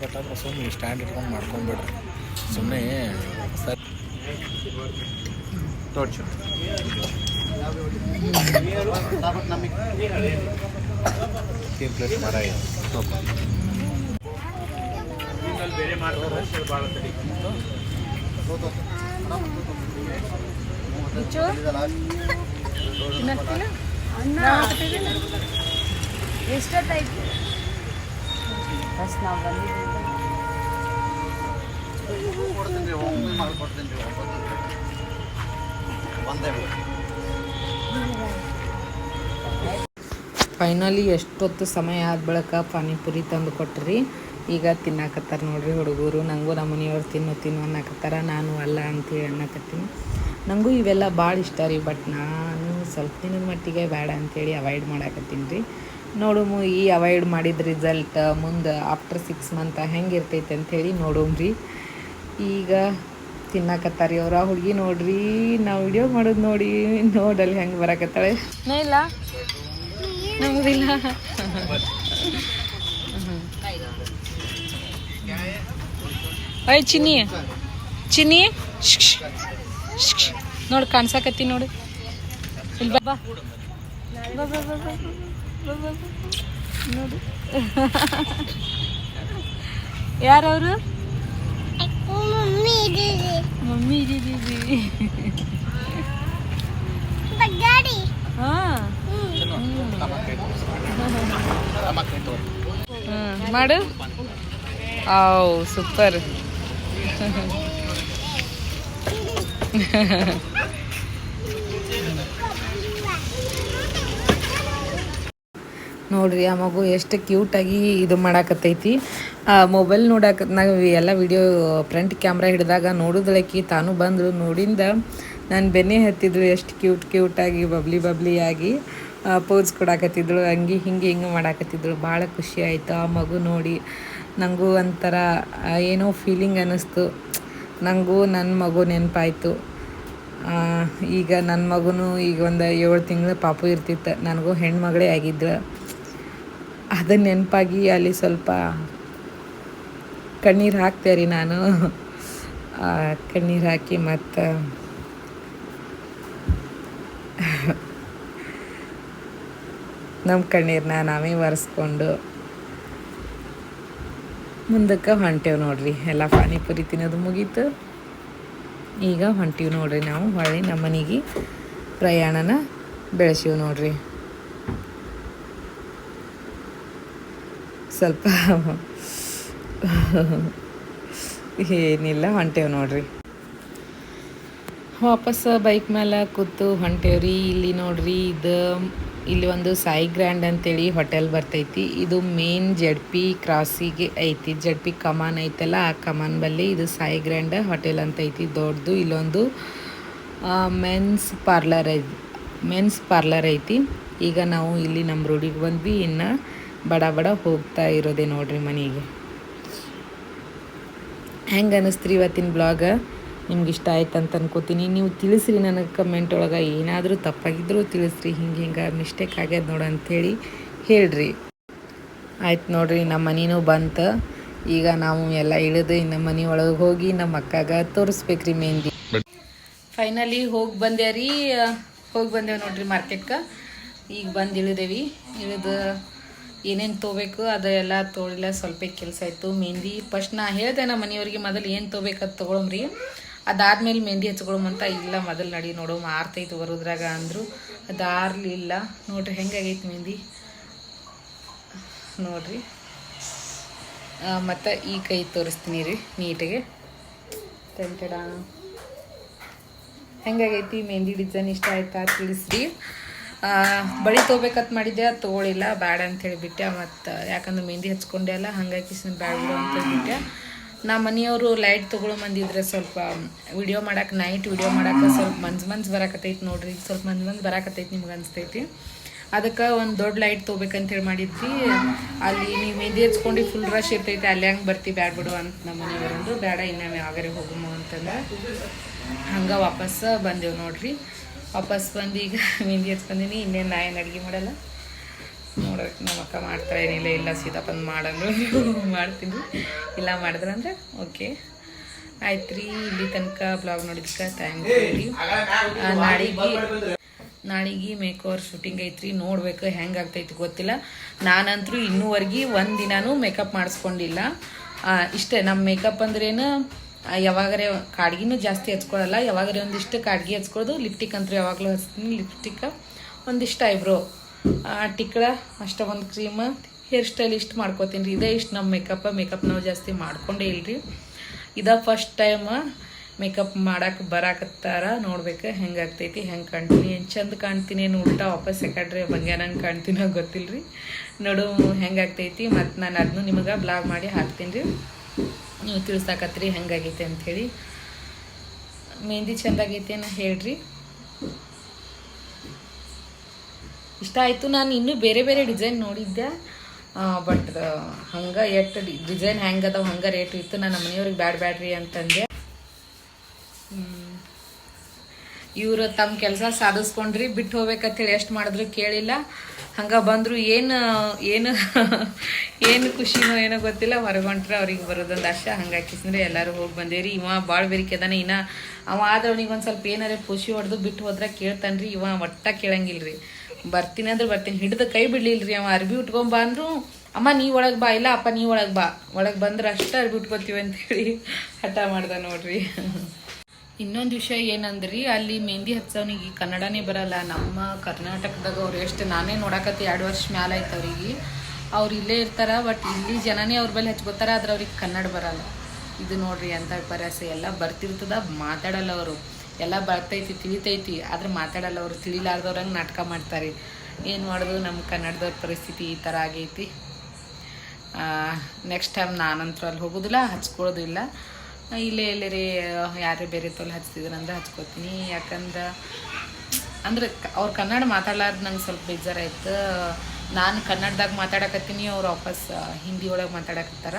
ಬಟ್ ಆದ್ರೆ ಸುಮ್ಮನೆ ಸ್ಟ್ಯಾಂಡ್ ಇಟ್ಕೊಂಡು ಮಾಡ್ಕೊಂಡ್ಬಿಡ್ರಿ ಸುಮ್ಮನೆ ಸರ್ ತೋರ್ಸು ಟೀಮ್ ಪ್ಲೇಸ್ ಮರ ಬೇರೆ ಮಾಡೋದು ಭಾಳ ತಡಿ ಎಷ್ಟೊತ್ತಾಯ್ತು ಫಸ್ಟ್ ನಾವು ಬಂದಿದ್ದೀವಿ ಫೈನಲಿ ಎಷ್ಟೊತ್ತು ಸಮಯ ಆದ ಬಳಿಕ ಪಾನಿಪುರಿ ತಂದು ಕೊಟ್ರಿ. ಈಗ ತಿನ್ನಾಕತ್ತಾರ ನೋಡ್ರಿ ಹುಡುಗರು. ನನಗೂ ನಮ್ಮ ಮನೆಯವ್ರು ತಿನ್ನು ತಿನ್ನು ಅನ್ನಕತ್ತಾರ. ನಾನು ಅಲ್ಲ ಅಂತೇಳಿ ಅನ್ನಕತ್ತೀನಿ. ನನಗೂ ಇವೆಲ್ಲ ಭಾಳ ಇಷ್ಟ ರೀ ಬಟ್ ನಾನು ಸ್ವಲ್ಪ ದಿನದ ಮಟ್ಟಿಗೆ ಬೇಡ ಅಂತೇಳಿ ಅವಾಯ್ಡ್ ಮಾಡಾಕತ್ತೀನಿ ರೀ. ನೋಡೋಮು ಈ ಅವಾಯ್ಡ್ ಮಾಡಿದ ರಿಸಲ್ಟ್ ಮುಂದೆ ಆಫ್ಟರ್ ಸಿಕ್ಸ್ ಮಂತ್ ಹೆಂಗೆ ಇರ್ತೈತೆ ಅಂಥೇಳಿ ನೋಡೋಮ್ರಿ ಈಗ ತಿನ್ನಕತ್ತಾರಿ ಅವ್ರ ಹುಡುಗಿ ನೋಡ್ರಿ ನಾವು ವಿಡಿಯೋ ಮಾಡೋದು ನೋಡಿ ನೋಡಲ್ಲಿ ಹೆಂಗೆ ಬರಕತ್ತಾಳೆ. ಇಲ್ಲ. ನಮಗಿಲ್ಲ ಅಯ್ಯ ಚಿನ್ನಿ. ಚಿನ್ನಿ. ನೋಡಿ ಕಾಣಿಸಕತ್ತಿ ನೋಡಿ. ಇಲ್ಲಿ ಬಾಬಾ ಬಾಬಾ ನೋಡಿ. ಯಾರವರು? ಮಮ್ಮಿ ಇದೀವಿ ಮಾಡು. ಆವ್ ಸೂಪರ್ ನೋಡ್ರಿ ಆ ಮಗು ಎಷ್ಟು ಕ್ಯೂಟಾಗಿ ಇದು ಮಾಡಾಕತ್ತೈತಿ. ಮೊಬೈಲ್ ನೋಡಾಕ ನಾವು ಎಲ್ಲ ವಿಡಿಯೋ ಫ್ರಂಟ್ ಕ್ಯಾಮ್ರಾ ಹಿಡಿದಾಗ ನೋಡಿದ್ಳಕಿ ತಾನು ಬಂದರು ನೋಡಿಂದ ನಾನು ಬೆನ್ನೆ ಹತ್ತಿದ್ರು ಎಷ್ಟು ಕ್ಯೂಟ್ ಕ್ಯೂಟಾಗಿ ಬಬ್ಲಿ ಬಬ್ಲಿ ಆಗಿ ಪೋಸ್ ಕೊಡಾಕತ್ತಿದ್ಳು. ಹಂಗೆ ಹಿಂಗೆ ಹಿಂಗೆ ಮಾಡಾಕತ್ತಿದ್ಳು. ಭಾಳ ಖುಷಿ ಆಯಿತು ಆ ಮಗು ನೋಡಿ. ನನಗೂ ಒಂಥರ ಏನೋ ಫೀಲಿಂಗ್ ಅನ್ನಿಸ್ತು ನನಗೂ ನನ್ನ ಮಗು ನೆನಪಾಯಿತು. ಈಗ ನನ್ನ ಮಗುನೂ ಈಗ ಒಂದು ಏಳು ತಿಂಗಳು ಪಾಪು ಇರ್ತಿತ್ತು. ನನಗೂ ಹೆಣ್ಮಗಳೇ ಆಗಿದ್ಳು ಅದು ನೆನಪಾಗಿ ಅಲ್ಲಿ ಸ್ವಲ್ಪ ಕಣ್ಣೀರು ಹಾಕ್ತೆ ರೀ ನಾನು. ಕಣ್ಣೀರು ಹಾಕಿ ಮತ್ತು ನಮ್ಮ ಕಣ್ಣೀರನ್ನ ನಾವೇ ಒರೆಸ್ಕೊಂಡು ಮುಂದಕ್ಕೆ ಹೊಂಟೇವು ನೋಡ್ರಿ. ಎಲ್ಲ ಪಾನಿಪುರಿ ತಿನ್ನೋದು ಮುಗೀತು. ಈಗ ಹೊಂಟೀವಿ ನೋಡ್ರಿ ನಾವು ಹೊಳ್ಳಿ ನಮ್ಮ ಮನೆಗೆ ಪ್ರಯಾಣನ ಬೆಳೆಸೀವಿ ನೋಡ್ರಿ. ಸ್ವಲ್ಪ ಏನಿಲ್ಲ, ಹೊಂಟೇವು ನೋಡ್ರಿ. ವಾಪಸ್ ಬೈಕ್ ಮೇಲೆ ಕೂತು ಹೊಂಟೇವ್ರಿ. ಇಲ್ಲಿ ನೋಡ್ರಿ, ಇದು ಇಲ್ಲಿ ಒಂದು ಸಾಯಿ ಗ್ರ್ಯಾಂಡ್ ಅಂತೇಳಿ ಹೋಟೆಲ್ ಬರ್ತೈತಿ. ಇದು ಮೇನ್ ಜಡ್ ಪಿ ಕ್ರಾಸಿಗೆ ಐತಿ. ಜಡ್ ಪಿ ಕಮಾನ್ ಐತಲ್ಲ, ಆ ಕಮಾನ್ ಬಲ್ಲಿ ಇದು ಸಾಯಿ ಗ್ರ್ಯಾಂಡ್ ಹೋಟೆಲ್ ಅಂತ ಐತಿ. ದೊಡ್ಡದು ಇಲ್ಲೊಂದು ಮೆನ್ಸ್ ಪಾರ್ಲರ್ ಐ, ಮೆನ್ಸ್ ಪಾರ್ಲರ್ ಐತಿ. ಈಗ ನಾವು ಇಲ್ಲಿ ನಮ್ಮ ರೂಢಿಗೆ ಬಂದ್ವಿ. ಇನ್ನು ಬಡ ಬಡ ಹೋಗ್ತಾ ಇರೋದೆ ನೋಡ್ರಿ ಮನೆಗೆ. ಹೆಂಗೆ ಅನ್ನಿಸ್ತ್ರಿ ಇವತ್ತಿನ ಬ್ಲಾಗ ನಿಮ್ಗೆ ಇಷ್ಟ ಆಯ್ತು ಅಂತ ಅನ್ಕೋತೀನಿ. ನೀವು ತಿಳಿಸ್ರಿ ನನಗೆ ಕಮೆಂಟ್ ಒಳಗೆ. ಏನಾದರೂ ತಪ್ಪಾಗಿದ್ದರೂ ತಿಳಿಸ್ರಿ. ಹಿಂಗೆ ಹಿಂಗೆ ಮಿಸ್ಟೇಕ್ ಆಗ್ಯದ ನೋಡು ಅಂಥೇಳಿ ಹೇಳ್ರಿ. ಆಯ್ತು ನೋಡ್ರಿ ನಮ್ಮ ಮನೆನೂ ಬಂತು. ಈಗ ನಾವು ಎಲ್ಲ ಇಳಿದು ನಮ್ಮ ಮನೆ ಒಳಗೆ ಹೋಗಿ ನಮ್ಮ ಅಕ್ಕಾಗ ತೋರಿಸ್ಬೇಕ್ರಿ ಮೆಹಂದಿ ಫೈನಲಿ ಹೋಗಿ ಬಂದೆ ರೀ? ಹೋಗಿ ಬಂದೇವೆ ನೋಡ್ರಿ ಮಾರ್ಕೆಟ್ಗೆ ಈಗ ಬಂದು ಇಳಿದೇವಿ. ಇಳಿದು ಏನೇನು ತೊಗೋಬೇಕು ಅದೆಲ್ಲ ತೊಳಿಲ್ಲ ಸ್ವಲ್ಪ ಕೆಲಸ ಆಯಿತು ಮೆಹಂದಿ ಫಸ್ಟ್ ನಾ ಹೇಳಿದೆ ನಮ್ಮ ಮನೆಯವ್ರಿಗೆ ಮೊದಲು ಏನು ತೊಗೋಬೇಕದು ತೊಗೊಳಮ್ರಿ. ಅದಾದ್ಮೇಲೆ ಮೆಹಂದಿ ಹಚ್ಕೊಳಮಂತ ಇಲ್ಲ ಮೊದಲು ನಡಿ ನೋಡು ಮಾರ್ತೈತು ಬರೋದ್ರಾಗ ಅಂದರು. ಅದಾರ್ಲಿಲ್ಲ ನೋಡ್ರಿ ಹೆಂಗಾಗೈತೆ ಮೆಹಂದಿ ನೋಡ್ರಿ. ಮತ್ತು ಈ ಕೈ ತೋರಿಸ್ತೀನಿ ರೀ ನೀಟಿಗೆ. ಹೆಂಗಾಗೈತಿ ಮೆಹಂದಿ ಡಿಸೈನ್, ಇಷ್ಟ ಆಯ್ತಾ ತಿಳಿಸ್ರಿ. ಬಳಿ ತೊಗೋಬೇಕಂತ ಮಾಡಿದ್ದೆ, ಅದು ತೊಗೊಳಿಲ್ಲ, ಬ್ಯಾಡ ಅಂತ ಹೇಳಿಬಿಟ್ಟೆ, ಮತ್ತು ಯಾಕಂದ್ರೆ ಮೆಹಂದಿ ಹಚ್ಕೊಂಡೆ ಅಲ್ಲ, ಹಂಗಾಗಿ ಬ್ಯಾಡ ಬಿಡು ಅಂತ ಹೇಳ್ಬಿಟ್ಟೆ. ನಮ್ಮ ಮನೆಯವರು ಲೈಟ್ ತೊಗೊಳ್ಳೋ ಮಂದಿದ್ರೆ ಸ್ವಲ್ಪ ವಿಡಿಯೋ ಮಾಡಕ್ಕೆ ನೈಟ್ ವಿಡಿಯೋ ಮಾಡಕ್ಕೆ ಸ್ವಲ್ಪ ಮಂಜು ಮಂಜು ಬರಾಕತ್ತೈತಿ ನೋಡ್ರಿ ಸ್ವಲ್ಪ ಮಂಜು ಮಂಜು ಬರಾಕತ್ತೈತಿ ನಿಮ್ಗೆ ಅನಿಸ್ತೈತಿ. ಅದಕ್ಕೆ ಒಂದು ದೊಡ್ಡ ಲೈಟ್ ತೊಗೋಬೇಕಂತೇಳಿ ಮಾಡಿದ್ವಿ. ಅಲ್ಲಿ ನೀವು ಮೆಹಂದಿ ಹಚ್ಕೊಂಡು ಫುಲ್ ರಶ್ ಇರ್ತೈತೆ, ಅಲ್ಲಿ ಹಂಗೆ ಬರ್ತಿ, ಬ್ಯಾಡ ಬಿಡು ಅಂತ ನಮ್ಮ ಮನೆಯವರು ಬೇಡ ಇನ್ನೊಮ್ಮೆ ಯಾವಾಗರೆ ಹೋಗಮ್ಮ ಅಂತಂದ್ರೆ ಹಂಗೆ ವಾಪಸ್ ಬಂದೆವು ನೋಡ್ರಿ. ವಾಪಸ್ ಬಂದು ಈಗ ಮೆಹಂದಿ ಹಚ್ಕೊಂಡಿನಿ ಇನ್ನೇನು ನಾ ಏನು ಅಡುಗೆ ಮಾಡಲ್ಲ. ನೋಡೋಕೆ ನಮ್ಮ ಅಕ್ಕ ಮಾಡ್ತಾರೆ ಏನಿಲ್ಲ ಇಲ್ಲ ಸೀದಾ ಬಂದು ಮಾಡಂದ್ರು ಮಾಡ್ತೀನಿ. ಇಲ್ಲ ಮಾಡಿದ್ರಂದ್ರೆ ಓಕೆ. ಆಯ್ತು ರೀ, ಇಲ್ಲಿ ತನಕ ಬ್ಲಾಗ್ ನೋಡಿದ್ಕೆ ಥ್ಯಾಂಕ್ ಯು ರೀ. ನಾಳೆಗೆ ನಾಳೆಗೆ ಮೇಕ್ ಓವರ್ ಶೂಟಿಂಗ್ ಐತ್ರಿ. ನೋಡ್ಬೇಕು ಹೆಂಗೆ ಆಗ್ತೈತಿ ಗೊತ್ತಿಲ್ಲ. ನಾನಂತರೂ ಇನ್ನೂವರೆಗೆ ಒಂದು ದಿನಾನೂ ಮೇಕಪ್ ಮಾಡಿಸ್ಕೊಂಡಿಲ್ಲ. ಇಷ್ಟೇ ನಮ್ಮ ಮೇಕಪ್ ಅಂದ್ರೇನು ಯಾವಾಗರೆ ಕಾಡ್ಗಿನೂ ಜಾಸ್ತಿ ಹಚ್ಕೊಳ್ಳಲ್ಲ ಯಾವಾಗರೆ ಒಂದಿಷ್ಟು ಕಾಡ್ಗಿ ಹಚ್ಕೊಳ್ಳೋದು ಲಿಪ್ಟಿಕ್ ಅಂತೂ ಯಾವಾಗಲೂ ಹಚ್ತೀನಿ. ಲಿಪ್ಟಿಕ್ ಒಂದಿಷ್ಟು ಐಬ್ರೋ ಟಿಕ್ಳ ಅಷ್ಟ ಒಂದು ಕ್ರೀಮ್ ಹೇರ್ ಸ್ಟೈಲ್ ಇಷ್ಟು ಮಾಡ್ಕೋತೀನಿ ರೀ. ಇದೇ ಇಷ್ಟು ನಮ್ಮ ಮೇಕಪ್ ಮೇಕಪ್ ನಾವು ಜಾಸ್ತಿ ಮಾಡ್ಕೊಂಡೇ ಇಲ್ರಿ. ಇದ ಫಸ್ಟ್ ಟೈಮ್ ಮೇಕಪ್ ಮಾಡಕ್ಕೆ ಬರಾಕತ್ತಾರ, ನೋಡ್ಬೇಕು ಹೆಂಗೆ ಆಗ್ತೈತಿ, ಹೆಂಗೆ ಕಾಣ್ತೀನಿ, ಏನು ಚಂದ ಕಾಣ್ತೀನಿ, ಏನು ಊಟ ವಾಪಸ್ ಯಾಕಂದ್ರೆ ಬಂಗಾರಂಗೆ ಕಾಣ್ತೀನೋ ಗೊತ್ತಿಲ್ಲ ರೀ ನೋಡು ಹೆಂಗೆ ಆಗ್ತೈತಿ ಮತ್ತು ನಾನು ಅದನ್ನು ನಿಮಗೆ ಬ್ಲಾಗ್ ಮಾಡಿ ಹಾಕ್ತೀನಿ ರೀ. ನೀವು ತಿಳಿಸಾಕತ್ರಿ ಹೆಂಗಾಗೈತೆ ಅಂಥೇಳಿ. ಮೆಹಂದಿ ಚಂದಾಗೈತೆ ನಾ ಹೇಳ್ರಿ. ಇಷ್ಟ ಆಯಿತು, ನಾನು ಇನ್ನೂ ಬೇರೆ ಬೇರೆ ಡಿಸೈನ್ ನೋಡಿದ್ದೆ. ಬಟ್ ಹಂಗೆ ಎಷ್ಟು ಡಿಸೈನ್ ಹೆಂಗೆ ಹಂಗೆ ರೇಟ್ ಇತ್ತು, ನಾನು ಮನೆಯವ್ರಿಗೆ ಬ್ಯಾಡ ಬ್ಯಾಡ್ರಿ ಅಂತಂದೆ. ಇವರು ತಮ್ಮ ಕೆಲಸ ಸಾಧಿಸ್ಕೊಂಡ್ರಿ ಬಿಟ್ಟು ಹೋಗ್ಬೇಕಂತೇಳಿ ಎಷ್ಟು ಮಾಡಿದ್ರು ಕೇಳಿಲ್ಲ. ಹಂಗೆ ಬಂದರು ಏನು ಏನು ಏನು ಖುಷಿನೋ ಏನೋ ಗೊತ್ತಿಲ್ಲ. ಹೊರಗೊಂಟ್ರೆ ಅವ್ರಿಗೆ ಬರೋದೊಂದು ಹಂಗೆ ಆಕೀಸಂದ್ರೆ ಎಲ್ಲರೂ ಹೋಗಿ ಬಂದೇವ್ರಿ. ಇವ ಭಾಳ ಬೇರಿಕೆ ಅದಾನೆ ಇನ್ನ ಅವ ಆದವನಿಗೆ ಒಂದು ಸ್ವಲ್ಪ ಏನಾರ ಖುಷಿ ಹೊಡೆದು ಬಿಟ್ಟು ಹೋದ್ರೆ ಕೇಳ್ತಾನ್ರಿ. ಇವ ಒಟ್ಟ ಕೇಳಂಗಿಲ್ರಿ. ಬರ್ತೀನಿ ಅಂದ್ರೆ ಬರ್ತೀನಿ. ಹಿಡ್ದು ಕೈ ಬಿಡ್ಲಿಲ್ರಿ ಅವ. ಅರ್ಬಿ ಉಟ್ಕೊಂಡ್ ಬಾ ಅಂದ್ರು ಅಮ್ಮ, ನೀ ಒಳಗೆ ಬಾ. ಇಲ್ಲ, ಅಪ್ಪ, ನೀ ಒಳಗೆ ಬಾ. ಒಳಗೆ ಬಂದ್ರೆ ಅಷ್ಟೇ ಅರ್ಬಿ ಉಟ್ಕೋತೀವಿ ಅಂತೇಳಿ ಹಠ ಮಾಡ್ದೆ ನೋಡ್ರಿ. ಇನ್ನೊಂದು ವಿಷಯ ಏನಂದ್ರಿ? ಅಲ್ಲಿ ಮೆಹಂದಿ ಹಚ್ಚವನಿಗೆ ಕನ್ನಡನೇ ಬರಲ್ಲ. ನಮ್ಮ ಕರ್ನಾಟಕದಾಗ ಅವ್ರು ಎಷ್ಟು ನಾನೇ ನೋಡಕತ್ತಿ ಎರಡು ವರ್ಷ ಮ್ಯಾಲ ಆಯ್ತು ಅವ್ರಿಗೆ. ಅವ್ರು ಇಲ್ಲೇ ಇರ್ತಾರ ಬಟ್ ಇಲ್ಲಿ ಜನನೇ ಅವ್ರ ಬಳಿ ಹಚ್ಕೋತಾರ, ಆದ್ರೆ ಅವ್ರಿಗೆ ಕನ್ನಡ ಬರಲ್ಲ. ಇದು ನೋಡ್ರಿ ಅಂತ ಪರಸೆ. ಎಲ್ಲ ಬರ್ತಿರ್ತದ, ಮಾತಾಡಲ್ಲ ಅವರು. ಎಲ್ಲ ಬರ್ತೈತಿ, ತಿಳಿತೈತಿ, ಆದ್ರೆ ಮಾತಾಡಲ್ಲ ಅವರು. ತಿಳಿಲಾರ್ದವ್ರಂಗೆ ನಾಟಕ ಮಾಡ್ತಾರೆ. ಏನು ಮಾಡೋದು? ನಮ್ಮ ಕನ್ನಡದವ್ರ ಪರಿಸ್ಥಿತಿ ಈ ಥರ ಆಗೈತಿ. ನೆಕ್ಸ್ಟ್ ಟೈಮ್ ನಾನಂತೂ ಅಲ್ಲಿ ಹೋಗೋದಿಲ್ಲ, ಹಚ್ಕೊಳ್ಳೋದು ಇಲ್ಲ ಎಲ್ಲರೇ ಯಾರೇ ಬೇರೆ ತೊಲೆ ಹಚ್ತಿದ್ರು ಅಂದ್ರೆ ಹಚ್ಕೋತೀನಿ. ಯಾಕಂದ್ರೆ, ಅಂದ್ರೆ ಅವ್ರು ಕನ್ನಡ ಮಾತಾಡ್ಲಾರ್ದು ನಂಗೆ ಸ್ವಲ್ಪ ಬೇಜಾರಾಯ್ತು. ನಾನು ಕನ್ನಡದಾಗ ಮಾತಾಡಕತ್ತೀನಿ, ಅವ್ರು ವಾಪಸ್ ಹಿಂದಿ ಒಳಗೆ ಮಾತಾಡಕತ್ತಾರ.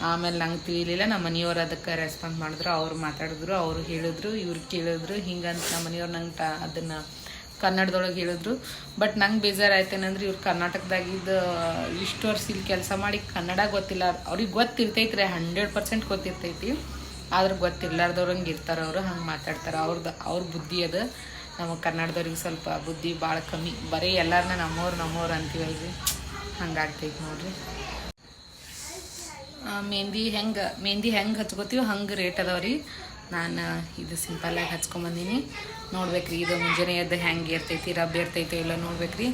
ಆಮೇಲೆ ನಂಗೆ ತಿಳಿಲಿಲ್ಲ ನಮ್ಮ ಮನೆಯವ್ರು ಅದಕ್ಕೆ ರೆಸ್ಪಾನ್ಸ್ ಮಾಡಿದ್ರು. ಅವ್ರು ಮಾತಾಡಿದ್ರು, ಅವರು ಹೇಳಿದ್ರು, ಇವ್ರು ಕೇಳಿದ್ರು. ಹಿಂಗಂತ ನಮ್ಮ ಮನೆಯವ್ರು ನಂಗೆ ಟ, ಅದನ್ನು ಕನ್ನಡದೊಳಗೆ ಹೇಳಿದ್ರು. ಬಟ್ ನಂಗೆ ಬೇಜಾರಾಯ್ತೇನಂದ್ರೆ ಇವ್ರು ಕರ್ನಾಟಕದಾಗಿದ್ದು ಇಷ್ಟು ವರ್ಷ ಇಲ್ಲಿ ಕೆಲಸ ಮಾಡಿ ಕನ್ನಡ ಗೊತ್ತಿಲ್ಲ. ಅವ್ರಿಗೆ ಗೊತ್ತಿರ್ತೈತಿ ರೀ ಹಂಡ್ರೆಡ್ ಪರ್ಸೆಂಟ್ ಗೊತ್ತಿರ್ತೈತಿ. ಆದ್ರೆ ಗೊತ್ತಿರ್ಲಾರ್ದವ್ರು ಹಂಗೆ ಇರ್ತಾರೆ ಅವರು, ಹಂಗೆ ಮಾತಾಡ್ತಾರೆ. ಅವ್ರದ್ದು ಅವ್ರ ಬುದ್ಧಿ ಅದು. ನಮ್ಮ ಕನ್ನಡದವ್ರಿಗೆ ಸ್ವಲ್ಪ ಬುದ್ಧಿ ಭಾಳ ಕಮ್ಮಿ. ಬರೀ ಎಲ್ಲರನ್ನ ನಮ್ಮವ್ರು ನಮ್ಮವ್ರು ಅಂತೀವಲ್ರಿ ಹಂಗಾಗ್ತೈತಿ ನೋಡ್ರಿ. ಮೆಹಂದಿ ಹೆಂಗೆ ಮೆಹಂದಿ ಹೆಂಗೆ ಹಚ್ಕೋತೀವಿ ಹಂಗೆ ರೇಟ್ ಅದಾವ್ರಿ ನಾನು, ಇದು ಸಿಂಪಲ್ಲಾಗಿ ಹಚ್ಕೊಂಬಂದೀನಿ. ನೋಡ್ಬೇಕ್ರಿ, ಇದು ಮುಂಜಾನೆ ಎದ್ದು ಹೆಂಗೆ ಇರ್ತೈತಿ ರಬ್ ಇರ್ತೈತಿ ಇಲ್ಲ ನೋಡ್ಬೇಕ್ರಿ.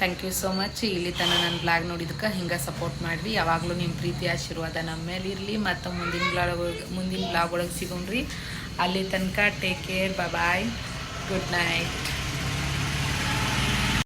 ಥ್ಯಾಂಕ್ ಯು ಸೋ ಮಚ್ ಇಲ್ಲಿ ತನಕ ನನ್ನ ಬ್ಲಾಗ್ ನೋಡಿದಕ್ಕೆ ಹಿಂಗೆ ಸಪೋರ್ಟ್ ಮಾಡಿರಿ. ಯಾವಾಗಲೂ ನಿಮ್ಮ ಪ್ರೀತಿ, ಆಶೀರ್ವಾದ ನಮ್ಮ ಮೇಲೆ ಇರಲಿ. ಮತ್ತು ಮುಂದಿನ ಬ್ಲಾಗ್ ಮುಂದಿನ ಬ್ಲಾಗ್ ಒಳಗೆ ಸಿಗೋಣ್ರಿ. ಅಲ್ಲಿ ತನಕ take care bye good night